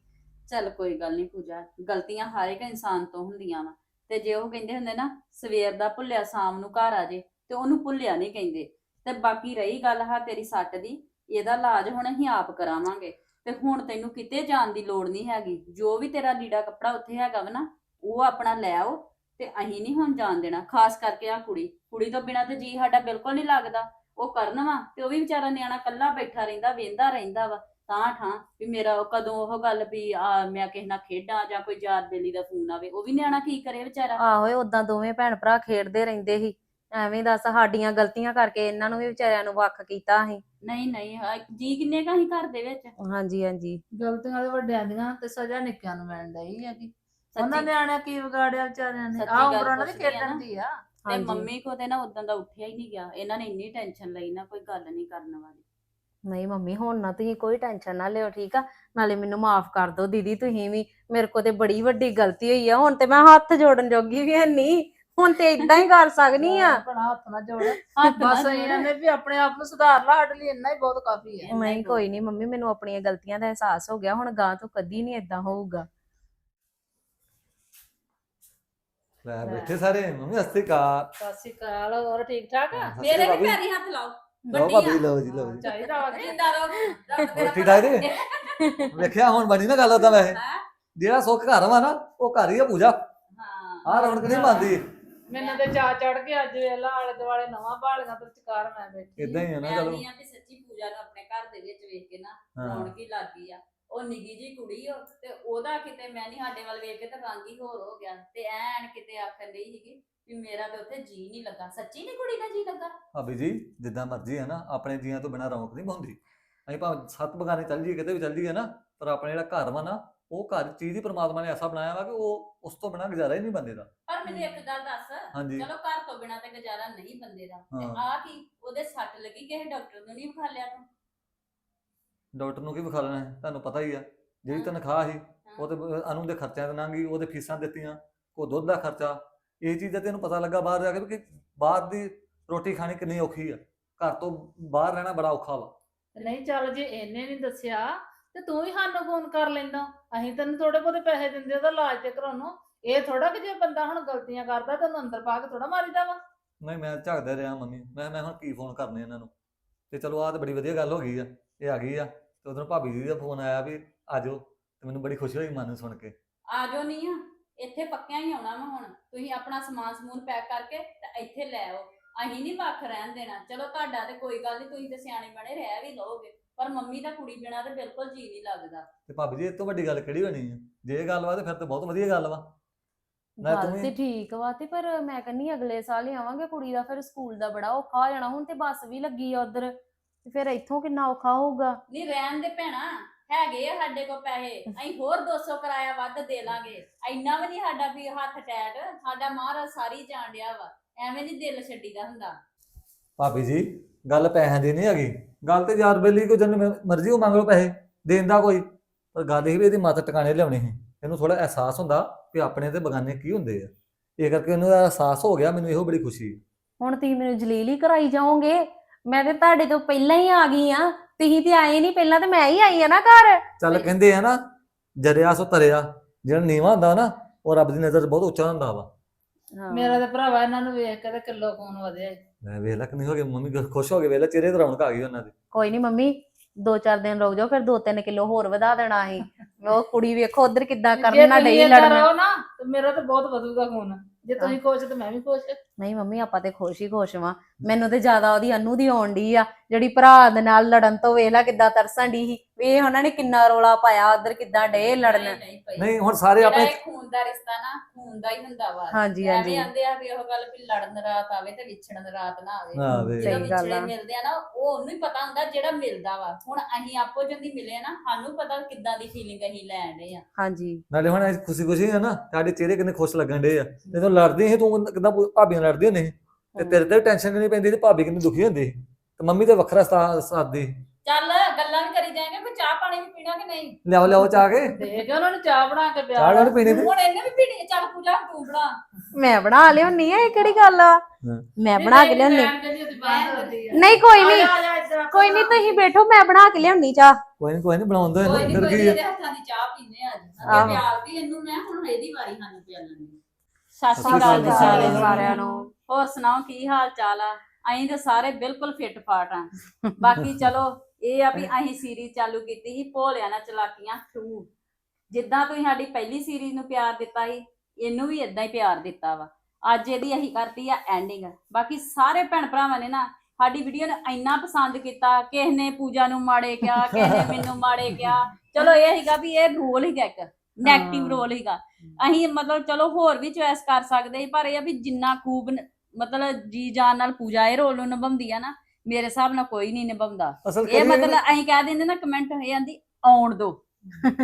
ਚੱਲ ਕੋਈ ਗੱਲ ਨਹੀਂ ਪੂਜਾ, ਗਲਤੀਆਂ ਹਰ ਇੱਕ ਇਨਸਾਨ ਤੋਂ ਹੁੰਦੀਆਂ ਵਾ। ਤੇ ਜੇ ਉਹ ਕਹਿੰਦੇ ਹੁੰਦੇ ਨਾ, ਸਵੇਰ ਦਾ ਭੁੱਲਿਆ, ਸ਼ਾਮ ਨੂੰ ਘਰ ਆ ਜੇ, ਤੇ ਉਹਨੂੰ ਭੁੱਲਿਆ ਨਹੀਂ ਕਹਿੰਦੇ। ਤੇ ਬਾਕੀ ਰਹੀ ਗੱਲ ਹਾ ਤੇਰੀ ਸੱਟ ਦੀ, ਇਹਦਾ ਇਲਾਜ ਹੁਣ ਅਸੀਂ ਆਪ ਕਰਾਵਾਂਗੇ। ਤੇ ਹੁਣ ਤੈਨੂੰ ਕਿਤੇ ਜਾਣ ਦੀ ਲੋੜ ਨਹੀਂ ਹੈਗੀ। ਜੋ ਵੀ ਤੇਰਾ ਲੀੜਾ ਕੱਪੜਾ ਉੱਥੇ ਹੈਗਾ ਵਾ ਨਾ, ਉਹ ਆਪਣਾ ਲੈ ਆਓ, ਤੇ ਅਸੀਂ ਨਹੀਂ ਹੁਣ ਜਾਣ ਦੇਣਾ। ਖਾਸ ਕਰਕੇ ਆ ਕੁੜੀ। ਕੁੜੀ ਤੋਂ ਬਿਨਾ ਤੇ ਜੀ ਸਾਡਾ ਬਿਲਕੁਲ ਨਹੀਂ ਲੱਗਦਾ। ਉਹ ਕਰਨ ਵਾ, ਤੇ ਉਹ ਵੀ ਵਿਚਾਰਾ ਨਿਆਣਾ ਕੱਲਾ ਬੈਠਾ ਰਹਿੰਦਾ, ਵੇਂਦਾ ਰਹਿੰਦਾ ਵਾ। ਤਾਂ ਠਾਂ ਵੀ ਮੇਰਾ ਉਹ ਕਦੋਂ ਉਹ ਗੱਲ ਵੀ ਆ ਮੈਂ ਕਿਸੇ ਨਾਲ ਖੇਡਾਂ ਜਾਂ ਕੋਈ ਯਾਰ ਬੇਲੀ ਦਾ ਫੋਨ ਆਵੇ ਉਹ ਵੀ ਨਿਆਣਾ ਕੀ ਕਰੇ ਵਿਚਾਰਾ। ਆਹੋ ਉਦਾਂ ਦੋਵੇਂ ਭੈਣ ਭਰਾ ਖੇਡਦੇ ਰਹਿੰਦੇ ਸੀ। ਐਵੇਂ ਦੱਸ ਸਾਡੀਆਂ ਗਲਤੀਆਂ ਕਰਕੇ ਇਹਨਾਂ ਨੂੰ ਵੀ ਵਿਚਾਰਿਆਂ ਨੂੰ ਵੱਖ ਕੀਤਾ ਸੀ। ਨਹੀਂ ਨਹੀਂ ਹਾਂ, ਜੀ ਕਿੰਨੇ ਕਾ ਹੀ ਘਰ ਦੇ ਵਿੱਚ? ਹਾਂਜੀ ਹਾਂਜੀ। ਗਲਤੀਆਂ ਦੇ ਵੱਡਿਆਂ ਦੀਆਂ ਤੇ ਸਜ਼ਾ ਨਿੱਕਿਆਂ ਨੂੰ ਮਿਲਣ ਡਈ ਹੈਗੀ। ਸੱਚੀ। ਉਹਨਾਂ ਨਿਆਣਿਆਂ ਕੀ ਵਿਗਾੜਿਆ ਵਿਚਾਰਿਆਂ ਨੇ? ਸੱਚੀ ਆ ਗੱਲ ਉਮਰਾਂ ਪੁੱਛਦੀ ਆ ਖੇਡਣ। ਦੀ ਆ। ਤੇ ਹਾਂਜੀ। ਮੰਮੀ ਕੋ ਤੇ ਨਾ ਉਦੋਂ ਦਾ ਉੱਠਿਆ ਹੀ ਨਹੀਂ ਗਿਆ। ਇਹਨਾਂ ਨੇ ਇੰਨੀ ਟੈਨਸ਼ਨ ਲਈ ਨਾ ਕੋਈ ਗੱਲ ਨਹੀਂ ਕਰਨ ਵਾਲੀ। ਨਹੀਂ ਮੰਮੀ ਹੁਣ ਨਾ ਤੁਸੀਂ ਕੋਈ ਟੈਨਸ਼ਨ ਨਾ ਲਿਓ ਠੀਕ ਆ? ਨਾਲੇ ਮੈਨੂੰ ਮਾਫ ਕਰ ਦਿਓ ਦੀਦੀ ਤੁਸੀਂ ਵੀ ਮੇਰੇ ਕੋ ਤੇ ਬੜੀ ਵੱਡੀ ਗਲਤੀ ਹੋਈ ਆ ਹੁਣ ਤੇ ਮੈਂ ਹੱਥ ਜੋੜਨ ਜੋਗੀ ਵੀ ਨਹੀਂ ਹੁਣ ਤੇ ਇਦਾਂ ਹੀ ਕਰ ਸਕਨੀ ਆ। ਆਪਣਾ ਹੱਥ ਨਾ ਜੋੜ। ਬਸ ਇਹਨਾਂ ਨੇ ਵੀ ਆਪਣੇ ਆਪ ਨੂੰ ਸੁਧਾਰ ਲਾ ਸਾਡੇ ਲਈ ਇੰਨਾ ਹੀ ਬਹੁਤ ਕਾਫੀ ਹੈ ਨਹੀਂ ਕੋਈ ਨਹੀਂ ਮੰਮੀ ਮੈਨੂੰ ਆਪਣੀਆਂ ਗਲਤੀਆਂ ਦਾ ਅਹਿਸਾਸ ਹੋ ਗਿਆ ਹੁਣ ਗਾਂ ਤੋਂ ਕਦੀ ਨਹੀਂ ਇਦਾਂ ਹੋਊਗਾ। ਲੈ ਬੈਠੇ ਸਾਰੇ ਮੰਮੀ ਅਸਤੀ ਕਾ ਸਤਿ ਸ਼੍ਰੀ ਅਕਾਲ ਹੋਰ ਠੀਕ ਠਾਕ ਆ ਮੇਰੇ ਵੀ ਪੈਰੀ ਹੱਥ ਲਾਓ। ਲਓ ਭਾਬੀ ਲਓ ਜੀ ਲਓ ਜੀ। ਚਾਹੀਦਾ ਵਾ ਕਿ ਜਿੰਦਾ ਰਹੋ ਰੱਬ ਹੋਰ ਮੇਰਾ ਠੀਕ ਠਾਕ ਜੀ? ਵੇਖਿਆ ਹੁਣ ਬਣੀ ਨਾ ਗੱਲ ਉਦਾਂ ਵੈਸੇ। ਹੈਂ? ਜਿਹੜਾ ਸੁੱਖ ਘਰ ਵਾ ਨਾ ਉਹ ਘਰ ਹੀ ਆ ਪੂਜਾ। ਹਾਂ। ਆਹ ਰੌਣਕ ਨਹੀਂ ਬੰਦੀ ਮੈਨੂੰ ਤੇ ਚਾ ਚੜ ਕੇ ਅੱਜ ਵੇਲਾ ਆਲੇ ਦੁਆਲੇ ਨਵਾਂ ਬਾਲੀਆਂ ਤੇ ਚਕਾਰ ਮੈਂ ਬੈਠੀ। ਇਦਾਂ ਹੀ ਆ ਨਾ ਮੈਂ ਚਲੋ। ਆ ਵੀ ਸੱਚੀ ਪੂਜਾ ਨੂੰ ਆਪਣੇ ਘਰ ਦੇ ਵਿੱਚ ਵੇਖ ਕੇ ਨਾ ਹਾਂ। ਰੌਣਕ ਹੀ ਲੱਗ ਗਈ ਆ। ਉਹ ਨਿੱਗੀ ਜੀ ਕੁੜੀ ਉਹ ਤੇ ਉਹਦਾ ਕਿਤੇ ਮੈਂ ਨਹੀਂ ਸਾਡੇ ਵੱਲ ਵੇਖ ਕੇ ਤਾਂ ਰੰਗ ਹੀ ਹੋਰ ਹੋ ਗਿਆ। ਤੇ ਐਨ ਕਿਤੇ ਆਖਣ ਰਹੀ ਸੀਗੀ ਵੀ ਮੇਰਾ ਤੇ ਉੱਥੇ ਜੀ ਨਹੀਂ ਲੱਗਾ। ਸੱਚੀ ਨਹੀਂ ਕੁੜੀ ਦਾ ਜੀ ਲੱਗਾ? ਭਾਬੀ ਜੀ ਜਿੱਦਾਂ ਮਰਜ਼ੀ ਹੈ ਨਾ ਆਪਣੇ ਜੀਆਂ ਤੋਂ ਬਿਨਾਂ ਰੌਣਕ ਨਹੀਂ ਹੁੰਦੀ ਅਸੀਂ ਭਾਵੇਂ ਸੱਤ ਬਗਾਨੇ ਚੱਲ ਜੀਏ ਕਿਤੇ ਵੀ ਚੱਲ ਜੀਏ ਨਾ ਪਰ ਆਪਣੇ ਜਿਹੜਾ ਘਰ ਵਾ ਨਾ ਉਹ ਘਰ ਚੀਜ਼ ਹੀ ਪ੍ਰਮਾਤਮਾ ਨੇ ਐਸਾ ਬਣਾਇਆ ਵਾ ਕਿ ਉਹ ਉਸ ਤੋਂ ਬਿਨਾਂ ਗੁਜ਼ਾਰਾ ਹੀ ਨਹੀਂ ਬੰਦੇ ਦਾ। ਪਰ ਮੈਨੂੰ ਇੱਕ ਗੱਲ ਦੱਸ ਹਾਂਜੀ। ਚਲੋ ਘਰ ਤੋਂ ਬਿਨਾਂ ਤੇ ਗੁਜ਼ਾਰਾ ਨਹੀਂ ਬੰਦੇ ਦਾ। ਤੇ ਹਾਂ। ਆ ਕੀ ਉਹਦੇ ਸੱਟ ਲੱਗੀ ਕਿਸੇ ਡਾਕਟਰ ਨੂੰ ਨਹੀਂ ਵਿਖਾ ਲਿਆ ਤੂੰ? ਡਾਕਟਰ ਨੂੰ ਕੀ ਵਿਖਾ ਲੈਣਾ ਹੈ? ਤੁਹਾਨੂੰ ਪਤਾ ਹੀ ਆ। ਜਿਹੜੀ ਤਨਖਾਹ ਸੀ ਉਹ ਤੇ ਅਨੂ ਦੇ ਖਰਚਿਆਂ ਤੇ ਲੰਘ ਗਈ ਉਹਦੇ ਫੀਸਾਂ ਦਿੱਤੀਆਂ ਕੋ ਦੁੱਧ ਦਾ ਖਰਚਾ। ਇਹ ਚੀਜ਼ ਦਾ ਤੈਨੂੰ ਪਤਾ ਲੱਗਾ ਬਾਹਰ ਜਾ ਕੇ ਕਿ ਬਾਹਰ ਦੀ ਰੋਟੀ ਖਾਣੀ ਕਿੰਨੀ ਔਖੀ ਆ। ਘਰ ਤੋਂ ਬਾਹਰ ਰਹਿਣਾ ਬੜਾ ਔਖਾ ਵਾ। ਨਹੀਂ ਚੱਲ ਜੇ ਇਹਨੇ ਨਹੀਂ ਦੱਸਿਆ ਤੇ ਤੂੰ ਹੀ ਸਾਨੂੰ ਫੋਨ ਕਰ ਲੈਂਦਾ। ਅਸੀਂ ਤੈਨੂੰ ਥੋੜੇ ਬਹੁਤੇ ਪੈਸੇ ਦਿੰਦੇ ਉਹਦਾ ਇਲਾਜ ਤੇ ਕਰਾਉਣੋਂ। ਇਹ ਥੋੜਾ ਕਿ ਜੇ ਬੰਦਾ ਹੁਣ ਗਲਤੀਆਂ ਕਰਦਾ ਤੈਨੂੰ ਅੰਦਰ ਪਾ ਕੇ ਥੋੜਾ ਮਾਰੀਦਾ ਵਾ। ਨਹੀਂ ਮੈਂ ਝੱਕਦਾ ਰਿਹਾ ਮੰਮੀ। ਮੈਂ ਮੈਂ ਹੁਣ ਕੀ ਫੋਨ ਕਰਨੇ ਇਹਨਾਂ ਨੂੰ? ਤੇ ਚਲੋ ਆਹ ਤੇ ਬੜੀ ਵਧੀਆ ਗੱਲ ਹੋ ਗਈ ਆ। ਇਹ ਆ ਗਈ ਆ ਤੇ ਉਧਰੋਂ ਭਾਬੀ ਜੀ ਦਾ ਫੋਨ ਆਇਆ ਵੀ ਆ ਜਾਓ ਤੇ ਮੈਨੂੰ ਬੜੀ ਖੁਸ਼ੀ ਹੋਈ ਮਨ ਨੂੰ ਸੁਣ ਕੇ। ਆ ਜਾਓ ਨਹੀਂ ਆ ਇੱਥੇ ਪੱਕਿਆਂ ਹੀ ਆਉਣਾ ਵਾ ਹੁਣ। ਤੁਸੀਂ ਆਪਣਾ ਸਮਾਨ ਸਮੂਨ ਪੈਕ ਕਰਕੇ ਤੇ ਇੱਥੇ ਲੈ ਆਓ। ਅਸੀਂ ਨਹੀਂ ਵੱਖ ਰਹਿਣ ਦੇਣਾ। ਚਲੋ ਤੁਹਾਡਾ ਤੇ ਕੋਈ ਗੱਲ ਨਹੀਂ ਤੁਸੀਂ ਤੇ ਸਿਆਣੇ ਬਣੇ ਰਹਿ ਵੀ ਲਓਗੇ। ਪਰ ਮੰਮੀ ਦਾ ਕੁੜੀ ਬਿਨਾਂ ਤੇ ਬਿਲਕੁਲ ਜੀ ਨਹੀਂ ਲੱਗਦਾ। ਤੇ ਭਾਬੀ ਜੀ ਇਹ ਤੋਂ ਵੱਡੀ ਗੱਲ ਕਿਹੜੀ ਹੋਣੀ ਆ? ਜੇ ਇਹ ਗੱਲ ਵਾ ਤੇ ਫਿਰ ਤਾਂ ਬਹੁਤ ਵਧੀਆ ਗੱਲ ਵਾ। ਨਾ ਗੱਲ ਤੂੰ ਠੀਕ ਵਾ ਤੇ ਪਰ ਮੈਂ ਕਹਿੰਨੀ ਅਗਲੇ ਸਾਲ ਹੀ ਆਵਾਂਗੇ ਕੁੜੀ ਦਾ ਫਿਰ ਸਕੂਲ ਦਾ ਬੜਾ ਔਖਾ ਹੋ ਜਾਣਾ। ਹੁਣ ਤੇ ਬੱਸ ਵੀ ਲੱਗੀ ਆ ਉਧਰ। ਤੇ ਫਿਰ ਇੱਥੋਂ ਕਿੰਨਾ ਔਖਾ ਹੋਊਗਾ? ਨਹੀਂ ਰਹਿਣ ਦੇ ਭੈਣਾ ਹੈਗੇ ਆ ਸਾਡੇ ਕੋਲ ਪੈਸੇ। ਅਸੀਂ ਹੋਰ 200 ਕਿਰਾਇਆ ਵੱਧ ਦੇ ਲਾਂਗੇ। ਇੰਨਾ ਵੀ ਨਹੀਂ ਸਾਡਾ ਵੀ ਹੱਥ ਟੈਟ ਸਾਡਾ ਮਹਾਰਾਜ ਸਾਰੀ ਜਾਣ ਡਿਆ ਵਾ। ਐਵੇਂ ਨਹੀਂ ਦਿਲ ਛੱਡੀਦਾ ਹੁੰਦਾ। ਭਾਬੀ ਜੀ ਗੱਲ ਪੈਸਿਆਂ ਦੀ ਨਹੀਂ ਹੈਗੀ। ਗੱਲ ਤੇ ਯਾਰ ਬੇਲੀ ਕੋਈ ਜਨ ਮਰਜ਼ੀ ਉਹ ਮੰਗ ਲਓ ਪੈਸੇ ਦੇਣ ਦਾ ਕੋਈ। ਪਰ ਗੱਲ ਇਹ ਵੀ ਇਹਦੀ ਮੱਤ ਟਿਕਾਣੇ ਲਿਆਉਣੀ ਸੀ। ਇਹਨੂੰ ਥੋੜਾ ਅਹਿਸਾਸ ਹੁੰਦਾ ਕਿ ਆਪਣੇ ਤੇ ਬਗਾਨੇ ਕੀ ਹੁੰਦੇ ਆ। ਇਹ ਕਰਕੇ ਉਹਨੂੰ ਇਹਦਾ ਅਹਿਸਾਸ ਹੋ ਗਿਆ ਮੈਨੂੰ ਇਹੋ ਬੜੀ ਖੁਸ਼ੀ। ਹੈ ਹੁਣ ਤੁਸੀਂ ਮੈਨੂੰ ਜਲੀਲ ਹੀ ਕਰਾਈ ਜਾਓਗੇ? ਮੈਂ ਤੇ ਤੁਹਾਡੇ ਤੋਂ ਪਹਿਲਾਂ ਹੀ ਆ ਗਈ ਆ। ਤੁਸੀਂ ਤੇ ਆਏ ਨਹੀਂ ਪਹਿਲਾਂ ਤੇ ਮੈਂ ਹੀ ਆਈ ਆ ਨਾ ਘਰ। ਚੱਲ ਕਹਿੰਦੇ ਆ ਨਾ ਜਰਿਆ ਸੋ ਤਰਿਆ ਜਿਹੜਾ ਨੀਵਾ ਹੁੰਦਾ ਨਾ ਉਹ ਰੱਬ ਦੀ ਨਜ਼ਰ 'ਚ ਬਹੁਤ ਉੱਚਾ ਹੁੰਦਾ ਵਾ। ਮੇਰਾ ਤੇ ਭਰਾਵਾ ਇਹਨਾਂ ਨੂੰ ਵੇਖ ਕੇ ਤੇ ਕਿਲੋ ਖੂਨ ਵਧਿਆ। ਈ। ਮੈਂ ਵੇਖ ਲੱਕ ਨਹੀਂ ਹੋ ਗਏ ਮੰਮੀ ਖੁਸ਼ ਹੋ ਗਏ ਵੇਖ ਲੈ ਚਿਹਰੇ ਤੇ ਰੌਣਕ ਆ ਗਈ ਉਹਨਾਂ ਦੇ। ਕੋਈ ਨਹੀਂ ਮੰਮੀ ਦੋ ਚਾਰ ਦਿਨ ਰੁਕ ਜਾਓ ਫਿਰ 2-3 ਕਿਲੋ ਹੋਰ ਵਧਾ ਦੇਣਾ ਅਸੀਂ। ਉਹ ਕੁੜੀ ਵੇਖੋ ਉਧਰ ਕਿੱਦਾਂ ਜੇ ਕਰਨ ਨਾ ਤੁਸੀਂ ਡਈ ਏਦਾਂ ਲੜਨ। ਰਹੋ ਨਾ ਤੇ ਮੇਰਾ ਤੇ ਬਹੁਤ ਵਧੂਗਾ ਖੂਨ। ਜੇ ਤੁਸੀਂ ਖੁਸ਼ ਤੇ ਮੈਂ ਵੀ ਖੁਸ਼। ਨਹੀਂ ਮੰਮੀ ਆਪਾਂ ਤੇ ਖੁਸ਼ ਹੀ ਖੁਸ਼ ਵਾਂ। ਮੈਨੂੰ ਤੇ ਜ਼ਿਆਦਾ ਉਹਦੀ ਅਨੂ ਦੀ ਆਉਣ ਡਈ ਆ ਜਿਹੜੀ ਭਰਾ ਦੇ ਨਾਲ ਲੜਨ ਤੋਂ ਵੇਖ ਲੈ ਕਿੱਦਾਂ ਤਰਸਣ ਡਈ ਸੀ। ਵੇ ਉਹਨਾਂ ਨੇ ਕਿੰਨਾ ਰੋਲਾ ਪਾਇਆ ਉਧਰ ਕਿੱਦਾਂ ਡੇ ਲੜਨ? ਨਹੀਂ, ਨਹੀਂ ਨਹੀਂ ਹੁਣ ਸਾਰੇ ਜਿਹੜਾ ਆਪਣੇ ਇਹ ਖੂਨ ਦਾ ਰਿਸ਼ਤਾ ਨਾ ਖੂਨ ਦਾ ਹੀ ਹੁੰਦਾ ਵਾ। ਹਾਂਜੀ ਹਾਂਜੀ। ਐਵੇਂ ਆਂਦੇ ਆ ਵੀ ਉਹ ਗੱਲ ਵੀ ਲੜਨ ਰਾਤ ਆਵੇ ਤੇ ਵਿਛੜਨ ਰਾਤ ਨਾ ਆਵੇ। ਹਾਂ ਵੇ ਜਦੋਂ ਸਹੀ ਗੱਲ ਵਿਛੜੇ ਆ। ਮਿਲਦੇ ਆ ਨਾ ਉਹ ਉਹਨੂੰ ਹੀ ਪਤਾ ਹੁੰਦਾ ਜਿਹੜਾ ਮਿਲਦਾ ਵਾ। ਹੁਣ ਅਸੀਂ ਆਪੋ ਜੰਦੀ ਮਿਲੇ ਆ ਨਾ ਸਾਨੂੰ ਪਤਾ ਕਿੱਦਾਂ ਦੀ ਫੀਲਿੰਗ ਅਸੀਂ ਲੈਣ ਦੇ ਆ। ਹਾਂਜੀ। ਨਾਲੇ ਹੁਣ ਖੁਸ਼ੀ ਖੁਸ਼ੀ ਹੈ ਨਾ ਸਾਡੇ ਚਿਹਰੇ ਕਿੰਨੇ ਖੁਸ਼ ਲੱਗਣ ਡੇ ਆ। ਜਦੋਂ ਲੜਦੇ ਸੀ ਤੂੰ ਕਿਦਾਂ ਭਾਬੀਆਂ ਲੜਦੀ ਹੁੰਦੀ ਸੀ। ਤੇ ਤੇਰੇ ਤੇ ਟੈਨਸ਼ਨ ਕਿੰਨੀ ਪੈਂਦੀ ਤੇ ਭਾਬੀ ਕਿੰਨੀ ਦੁਖੀ ਹੁੰਦੀ ਸੀ। ਤੇ ਮੰਮੀ ਤੇ ਵੱਖਰਾ ਸਾ- ਸਾਥ ਦੀ ਚੱਲ ਗੱਲਾਂ ਵੀ ਕਰੀ ਜਾਏਂਗੇ ਕੋਈ ਚਾਹ ਪਾਣੀ ਵੀ ਪੀਣਾ ਕਿ ਨਹੀਂ? ਲਿਆਓ ਲਿਆਓ ਚਾਹ ਕੇ। ਦੇ ਕੇ ਉਹਨਾਂ ਨੂੰ ਚਾਹ ਬਣਾ ਕੇ ਪਿਆ ਚਾਹ ਨਾਲ ਪੀਣੀ ਤੇ ਹੁਣ ਇਹਨੇ ਵੀ ਪੀਣੀ ਚੱਲ ਪੂਜਾ ਤੂੰ ਬਣਾ। ਮੈਂ ਬਣਾ ਲਿਆਉਣੀ ਆ ਇਹ ਕਿਹੜੀ ਗੱਲ ਆ। ਮੈਂ ਬਣਾ ਕੇ ਲਿਆਉਣੀ ਨਹੀਂ ਨਹੀਂ ਕੋਈ ਨਹੀਂ ਕੋਈ ਨਹੀਂ ਤੁਸੀਂ ਬੈਠੋ ਮੈਂ ਬਣਾ ਕੇ ਲਿਆਉਣੀ ਚਾਹ। ਕੋਈ ਨਹੀਂ ਕੋਈ ਨਹੀਂ ਬਣਾਉਂਦਾ ਕੋਈ ਇਹਨੂੰ ਨਹੀਂ ਅੰਦਰ ਕੋਈ ਕੀ ਨੀ, ਆ? ਇਹਦੇ ਹੱਥਾਂ ਦੀ ਚਾਹ ਪੀਨੇ ਆ ਅੱਜ। ਆਹੋ। ਅੱਗੇ ਪਿਆਲ ਦੀ ਇਹਨੂੰ ਮੈਂ ਹੁਣ ਇਹਦੀ ਵਾਰੀ ਸਾਨੂੰ ਪਿਆਲਣ ਦੀ ਸਤਿ ਸ਼੍ਰੀ ਅਕਾਲ ਜੀ। ਸਾਰਿਆਂ ਨੂੰ। ਹੋਰ ਸੁਣਾਓ ਕੀ ਹਾਲ ਚਾਲ ਆ? ਅਸੀਂ ਤੇ ਸਾਰੇ ਬਿਲਕੁਲ ਫਿੱਟ ਫਾਟ ਆ। ਬਾਕੀ ਚਲੋ ਇਹ ਆ ਵੀ ਅਸੀਂ ਸੀਰੀਜ਼ ਚਾਲੂ ਕੀਤੀ ਸੀ ਭੋਲਿਆਂ ਨਾਲ ਚਲਾਕੀਆਂ 2 ਜਿੱਦਾਂ ਤੁਸੀਂ ਸਾਡੀ ਪਹਿਲੀ ਸੀਰੀਜ਼ ਨੂੰ ਪਿਆਰ ਦਿੱਤਾ ਸੀ ਇਹਨੂੰ ਵੀ ਇਦਾਂ ਹੀ ਪਿਆਰ ਦਿੱਤਾ ਵਾ। ਅੱਜ ਇਹਦੀ ਅਸੀਂ ਕਰਤੀ ਆ ਐਂਡਿੰਗ ਬਾਕੀ ਸਾਰੇ ਭੈਣ ਭਰਾਵਾਂ ਨੇ ਨਾ ਸਾਡੀ ਵੀਡੀਓ ਨੂੰ ਇੰਨਾ ਪਸੰਦ ਕੀਤਾ ਕਿਸੇ ਨੇ ਪੂਜਾ ਨੂੰ ਮਾੜੇ ਕਿਹਾ ਕਿਸੇ ਨੇ ਮੈਨੂੰ ਮਾੜੇ ਕਿਹਾ। ਚਲੋ ਇਹ ਹੈਗਾ ਵੀ ਇਹ ਰੋਲ ਹੀਗਾ ਇੱਕ ਨੈਗੇਟਿਵ ਹਾਂ। ਰੋਲ ਹੀਗਾ ਅਸੀਂ ਮਤਲਬ ਚਲੋ ਹੋਰ ਵੀ ਚੁਆਇਸ ਕਰ ਸਕਦੇ ਸੀ ਪਰ ਇਹ ਆ ਵੀ ਜਿੰਨਾ ਖੂਬ ਮਤਲਬ ਜੀ ਜਾਨ ਨਾਲ ਪੂਜਾ ਇਹ ਰੋਲ ਨੂੰ ਨਿਭਾਉਂਦੀ ਆ ਨਾ ਮੇਰੇ ਹਿਸਾਬ ਨਾਲ ਕੋਈ ਨਹੀਂ ਨਿਭਾਉਂਦਾ। ਅਸਲ ਇਹ ਮਤਲਬ ਅਸੀਂ ਕਹਿ ਦਿੰਦੇ ਨਾ ਕਮੈਂਟ ਇਹ ਆਂਦੀ ਆਉਣ ਦੋ।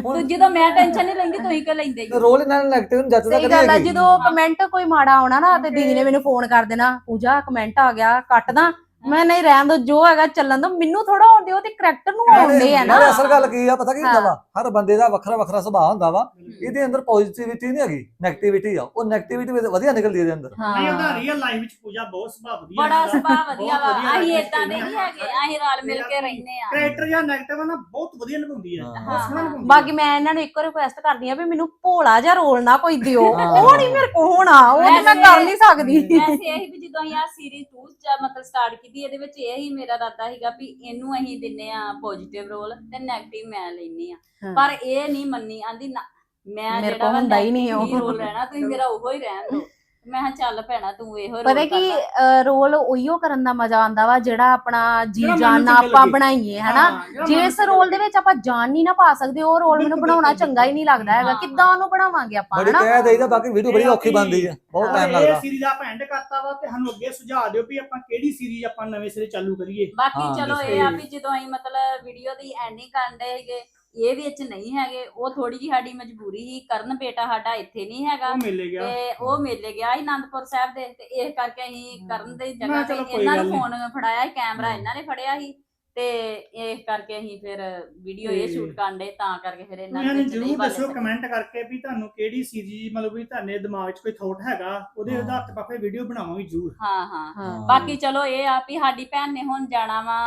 ਤੂੰ ਜਦੋਂ ਮੈਂ ਟੈਨਸ਼ਨ ਨਹੀਂ ਲੈਂਦੀ ਤੁਸੀਂ ਕਿਉਂ ਲੈਂਦੇ ਜੀ? ਰੋਲ ਇਹਨਾਂ ਨੇ ਨੈਗੇਟਿਵ ਜੱਜਦਾ ਸਹੀ ਗੱਲ ਆ ਜਦੋਂ ਕਮੈਂਟ ਕੋਈ ਮਾੜਾ ਆਉਣਾ ਨਾ ਤੇ ਦੀਦੀ ਨੇ ਮੈਨੂੰ ਫੋਨ ਕਰ ਦੇਣਾ ਪੂਜਾ ਕਮੈਂਟ ਆ ਗਿਆ ਕੱਟਦਾ ਮੈਂ ਨਹੀਂ ਰਹਿਣ ਦੋ ਜੋ ਹੈਗਾ ਚੱਲਣ ਦੋ। ਮੈਨੂੰ ਥੋੜਾ ਆਉਂਦੇ ਉਹ ਤੇ ਕਰੈਕਟਰ ਨੂੰ ਆਉਂਦੇ ਆ ਨਾ। ਨਾਲੇ ਅਸਲ ਗੱਲ ਕੀ ਆ ਪਤਾ ਕੀ ਹੁੰਦਾ। ਵਾ? ਹਰ ਬੰਦੇ ਦਾ ਵੱਖਰਾ ਵੱਖਰਾ ਸੁਭਾਅ ਹੁੰਦਾ ਵਾ। ਇਹਦੇ ਅੰਦਰ ਪੋਜ਼ਿਟਿਵਿਟੀ ਨਹੀਂ ਹੈਗੀ 네ਗੇਟਿਵਿਟੀ ਆ। ਉਹ 네ਗੇਟਿਵਿਟੀ ਵਧੀਆ ਨਿਕਲਦੀ ਇਹਦੇ ਅੰਦਰ। ਨਹੀਂ ਉਹਦਾ ਰੀਅਲ ਲਾਈਫ ਵਿੱਚ ਪੂਜਾ ਬਹੁਤ ਸੁਭਾਅ ਵਧੀਆ ਬੜਾ ਸੁਭਾਅ ਵਧੀਆ ਵਾ। ਅਸੀਂ ਇਦਾਂ ਦੇ ਨਹੀਂ ਹੈਗੇ ਅਸੀਂ ਰਲ ਮਿਲ ਕੇ ਰਹਿੰਦੇ ਆ। ਕੈਰੈਕਟਰ ਜਾਂ ਨੈਗੇਟਿਵ ਨਾ ਬਹੁਤ ਵਧੀਆ ਨਿਭਾਉਂਦੀ ਨਿਭਾਉਂਦੀ ਬਾਕੀ ਮੈਂ ਇਹਨਾਂ ਨੂੰ ਇੱਕ ਰਿਕੁਐਸਟ ਕਰਦੀ ਆ ਵੀ ਮੈਨੂੰ ਭੋਲਾ ਜਿਹਾ ਰੋਲ ਨਾ ਕੋਈ ਦਿਓ। ਉਹ ਨਹੀਂ ਮੇਰੇ ਕੋ ਹੋਣਾ। ਉਹ ਮੈਂ ਕਰ ਨਹੀਂ ਸਕਦੀ। ਵੈਸੇ ਇਹ ਵੀ ਜਦੋਂ ਆ ਸੀਰੀਜ਼ 2 ਚ ਮਤਲਬ ਸਟਾਰਟ ਕੀਤੀ ਇਹਦੇ ਵਿੱਚ ਇਹ ਹੀ ਮੇਰਾ ਇਰਾਦਾ ਸੀਗਾ ਵੀ ਇਹਨੂੰ ਅਸੀਂ ਦਿੰਨੇ ਆ ਪੋਜ਼ਿਟਿਵ ਰੋਲ ਤੇ 네ਗੇਟਿਵ ਮੈਂ ਲੈਣੀ ਆ ਹਾਂ। ਪਰ ਇਹ ਨਹੀਂ ਮੰਨੀ ਆਂਦੀ ਨਾ ਮੈਂ ਮੇਰੇ ਜਿਹੜਾ ਕੋਲ ਹੁੰਦਾ ਹੀ ਨਹੀਂ ਉਹ। ਰੋਲ ਰਹਿਣਾ ਤੁਸੀਂ ਮੇਰਾ ਉਹੋ ਹੀ ਰਹਿਣ ਦਿਓ ਮੈਂ ਕਿਹਾ ਚੱਲ ਭੈਣਾ ਤੂੰ ਇਹੋ ਰੋਲ ਪਤਾ ਕੀ ਰੋਲ ਉਹੀਓ ਕਰਨ ਦਾ ਮਜ਼ਾ ਆਉਂਦਾ ਵਾ ਜਿਹੜਾ ਆਪਣਾ ਜੀ ਜਿਹੜਾ ਜਾਨ ਮੈਨੂੰ ਨਾਲ ਚੰਗਾ ਆਪਾਂ ਲੱਗੇ। ਬਣਾਈਏ ਹਨਾ? ਹਾਂ, ਜਿਹੜਾ ਜਿਸ ਮਨ- ਰੋਲ ਦੇ ਵਿੱਚ ਆਪਾਂ ਜਾਨ ਨਹੀਂ ਨਾ ਪਾ ਸਕਦੇ ਉਹ ਰੋਲ ਮੈਨੂੰ ਬਿਲਕੁਲ, ਬਣਾਉਣਾ ਬਿਲਕੁਲ, ਚੰਗਾ ਹੀ ਨਹੀਂ ਲੱਗਦਾ ਹੈਗਾ। ਹਾਂ। ਕਿੱਦਾਂ ਉਹਨੂੰ ਬਣਾਵਾਂਗੇ ਆਪਾਂ ਬੜੀ ਹਨਾ? ਕਹਿ ਦੇਈਦਾ ਬਾਕੀ ਵੀਡੀਓ ਬੜੀ ਔਖੀ ਬਣਦੀ ਆ। ਬਹੁਤ ਹਾਂ, ਟਾਈਮ ਇਹ ਲੱਗਦਾ। ਸੀਰੀਜ਼ ਆਪਾਂ ਐਂਡ ਕਰਤਾ ਵਾ ਤੇ ਸਾਨੂੰ ਅੱਗੇ ਸੁਝਾਅ ਦਿਓ ਵੀ ਆਪਾਂ ਕਿਹੜੀ ਸੀਰੀਜ਼ ਆਪਾਂ ਨਵੇਂ ਸਿਰੇ ਚਾਲੂ ਕਰੀਏ। ਬਾਕੀ ਹਾਂ, ਚਲੋ ਇਹ ਆ ਜੀ। ਵੀ ਜਦੋਂ ਅਸੀਂ ਮਤਲਬ ਵੀਡੀਓ ਦੀ ਐਂਡਿੰਗ ਕਰਨ ਦੇ ਹੈਗੇ ਇਹ ਵਿੱਚ ਨਹੀਂ ਹੈਗੇ ਉਹ ਥੋੜੀ ਜੀ ਸਾਡੀ ਮਜਬੂਰੀ ਸੀ ਕਰਨ ਬੇਟਾ ਸਾਡਾ ਇੱਥੇ ਨਹੀਂ ਹੈਗਾ। ਉਹ ਮਿਲ ਗਿਆ। ਤੇ ਉਹ ਮੇਲੇ ਗਿਆ ਆਨੰਦਪੁਰ ਸਾਹਿਬ ਦੇ ਤੇ ਇਸ ਕਰਕੇ ਅਸੀਂ ਕਰਨ ਦੇ ਜਗ੍ਹਾ ਤੇ ਇਹਨਾਂ ਨੂੰ ਨੀ। ਫੋਨ ਫੜਾਇਆ ਕੈਮਰਾ ਇਹਨਾਂ ਨੇ ਫੜਿਆ ਸੀ। ਤੇ ਇਸ ਕਰਕੇ ਅਸੀਂ ਫਿਰ ਵੀਡੀਓ ਇਹ ਸ਼ੂਟ ਕਰਦੇ ਤਾਂ ਕਰਕੇ ਫਿਰ ਇਹਨਾਂ ਦੇ ਨਹੀਂ ਜਰੂਰ ਸਕੀ ਕਮੈਂਟ ਕਰਕੇ ਵੀ ਤੁਹਾਨੂੰ ਕਿਹੜੀ ਸੀਰੀਜ਼ ਮਤਲਬ ਵੀ ਤੁਹਾਡੇ ਦਿਮਾਗ 'ਚ ਕੋਈ ਥੋਟ ਹੈਗਾ ਉਹਦੇ ਹਾਂ। ਆਧਾਰ ਤੇ ਆਪਾਂ ਵੀਡੀਓ ਬਣਾਵਾਂਗੇ ਜਰੂਰ। ਹਾਂ ਹਾਂ। ਹਾਂ। ਬਾਕੀ ਚਲੋ ਇਹ ਆ ਵੀ ਸਾਡੀ ਭੈਣ ਨੇ ਹੁਣ ਜਾਣਾ ਵਾ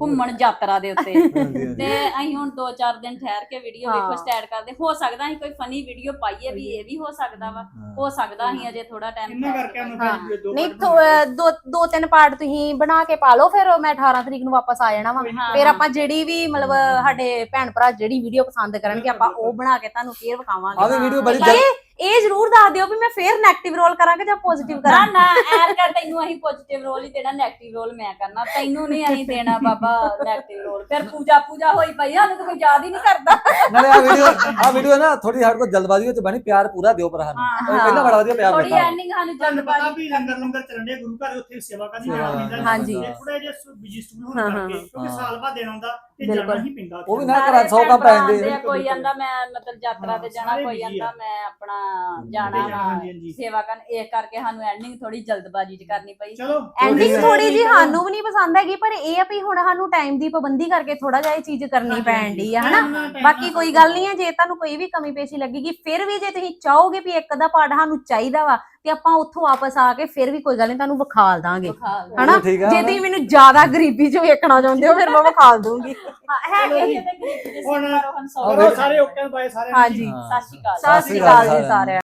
ਘੁੰਮਣ ਯਾਤਰਾ ਦੇ ਉੱਤੇ ਹਾਂਜੀ, ਹਾਂਜੀ। ਤੇ ਅਸੀਂ ਹੁਣ 2-4 ਦਿਨ ਠਹਿਰ ਕੇ ਵੀਡੀਓ ਹਾਂ। ਵੇਖੋ ਸਟਾਰਟ ਕਰਦੇ ਹੋ ਸਕਦਾ ਅਸੀਂ ਕੋਈ ਫਨੀ ਵੀਡੀਓ ਪਾਈਏ ਵੀ ਇਹ ਵੀ ਹੋ ਸਕਦਾ ਵਾ ਹਾਂ। ਸਕਦਾ ਅਸੀਂ ਅਜੇ ਥੋੜਾ ਟਾਈਮ ਇੰਨਾ ਕਰਕੇ ਉਹਨੂੰ ਹਾਂ। ਫਿਰ ਦੋ ਨਹੀਂ। ਅਹ ਦੋ ਦੋ ਤਿੰਨ ਪਾਰਟ ਤੁਸੀਂ ਬਣਾ ਕੇ ਪਾ ਲਓ ਫਿਰ ਮੈਂ 18 ਤਰੀਕ ਨੂੰ ਵਾਪਸ ਆ ਜਾਣਾ ਵਾ ਹਾਂ, ਫਿਰ। ਆਪਾਂ ਜਿਹੜੀ ਵੀ ਮਤਲਬ ਸਾਡੇ ਭੈਣ ਭਰਾ ਜਿਹੜੀ ਵੀਡੀਓ ਪਸੰਦ ਕਰਨਗੇ ਆਪਾਂ ਉਹ ਬਣਾ ਕੇ ਤੁਹਾਨੂੰ ਫੇਰ ਆਹ ਵਿਖਾਵਾਂਗੇ ਵੀ ਵੀਡੀਓ ਬੜੀ ਇਹ ਇਹ ਜ਼ਰੂਰ ਦੱਸ ਦਿਓ ਵੀ ਮੈਂ ਫੇਰ ਨੈਗੇਟਿਵ ਰੋਲ ਕਰਾਂਗਾ ਜਾਂ ਪੋਜ਼ਿਟਿਵ ਕਰਾਂਗਾ ਨਾ ਐਰ ਕਰ ਤੈਨੂੰ ਅਸੀਂ ਪੋਜ਼ਿਟਿਵ ਰੋਲ ਹੀ ਦੇਣਾ ਨੈਗੇਟਿਵ ਰੋਲ ਮੈਂ ਕਰਨਾ। ਤੈਨੂੰ ਨਹੀਂ ਅਸੀਂ ਦੇਣਾ ਬਾਬਾ ਨੈਗੇਟਿਵ ਰੋਲ ਫਿਰ ਪੂਜਾ ਪੂਜਾ ਹੋਈ ਪਈ ਆ ਉਹਨੂੰ ਕੋਈ ਯਾਦ ਹੀ ਨਹੀਂ ਕਰਦਾ। ਨਾਲੇ ਆ ਵੀਡੀਓ ਆ ਵੀਡੀਓ ਨਾ ਥੋੜੀ ਸਾਡੇ ਕੋਲ ਜਲਦਬਾਜ਼ੀ ਵਿੱਚ ਬਣੀ ਪਿਆਰ ਪੂਰਾ ਦਿਓ ਪਰ ਹਾਂ, ਪਹਿਲਾਂ ਬੜਾ ਵਧੀਆ ਪਿਆਰ ਥੋੜੀ ਦਿੱਤਾ ਐਂਡਿੰਗ ਜਲਦਬਾਜ਼ੀ ਵੀ ਲੰਗਰ ਲੰਗਰ ਚੱਲਣ ਗੁਰੂ ਘਰ ਉੱਥੇ ਸੇਵਾ ਕਰਨੀ ਹਾਂ, ਹਾਂਜੀ। ਥੋੜਾ ਜਿਹਾ ਬਿਜ਼ੀ ਸਟੂਲ ਹਾਂ, ਹੋਣ ਕਿਉਂਕਿ ਸਾਲ ਬਾਅਦ ਦੇਣਾ ਹੁੰਦਾ ਤੇ ਬਿਲਕੁਲ। ਹੀ ਪੈਂਦਾ ਉਹ ਵੀ ਨਾ- ਘਰਾਂ ਚ ਸੌ ਕੰਮ ਕੋਈ ਕਹਿੰਦਾ ਮੈਂ ਮਤਲਬ ਯਾਤਰਾ ਤੇ ਜਾਣਾ ਕੋਈ busy ਮੈਂ ਆਪਣਾ ਜਾਣਾ ਵਾ ਹਾਂਜੀ, ਹਾਂਜੀ। ਸੇਵਾ ਕਰਨ ਇਸ ਕਰਕੇ ਸਾਨੂੰ ਐਂਡਿੰਗ ਥੋੜੀ ਜਲਦਬਾਜ਼ੀ ਚ ਕਰਨੀ ਪਈ ਚਲੋ ਐਂਡਿੰਗ ਹੈ। ਥੋੜੀ ਜੀ ਸਾਨੂੰ ਵੀ ਨਹੀਂ ਪਸੰਦ ਹੈਗੀ ਪਰ ਇਹ ਆ ਵੀ ਹੁਣ ਸਾਨੂੰ ਟਾਈਮ ਦੀ ਪਾਬੰਦੀ ਕਰਕੇ ਥੋੜਾ ਜਿਹਾ ਇਹ ਚੀਜ਼ ਕਰਨੀ ਪੈਣ। ਦੀ ਆ ਹਨਾ ਬਾਕੀ ਕੋਈ ਗੱਲ ਨਹੀਂ ਹੈ ਜੇ ਤੁਹਾਨੂੰ ਕੋਈ ਵੀ ਕਮੀ ਪੇਸ਼ੀ ਲੱਗੇਗੀ ਫਿਰ ਵੀ ਜੇ ਤੁਸੀਂ ਚਾਹੋਗੇ ਵੀ ਇੱਕ ਦਾ ਪਾਰਟ ਸਾਨੂੰ ਚਾਹੀਦਾ ਵਾ ਤੇ ਆਪਾਂ ਉੱਥੋਂ ਵਾਪਸ ਆ ਕੇ ਫਿਰ ਵੀ ਕੋਈ ਗੱਲ ਨਹੀਂ ਤੁਹਾਨੂੰ ਵਿਖਾਲ ਦਾਂਗੇ। ਹਨਾ? ਠੀਕ ਆ। ਜੇ ਤੁਸੀਂ ਮੈਨੂੰ ਜ਼ਿਆਦਾ ਗਰੀਬੀ 'ਚ ਵੇਖਣਾ ਚਾਹੁੰਦੇ ਹੋ ਫਿਰ ਮੈਂ ਵਿਖਾਲ ਦੂੰਗੀ ਹਾਂ, ਦੇ ਹੁਣ- ਸਿਰ ਹੁਣ ਓਕੇ ਬਾਏ ਸਾਰੇ ਹਾਂਜੀ। ਹਾਂ। ਸਤਿ ਸ਼੍ਰੀ ਅਕਾਲ। ਸਤਿ ਸ੍ਰੀ ਅਕਾਲ ਜੀ ਸਾਰਿਆਂ ਨੂੰ।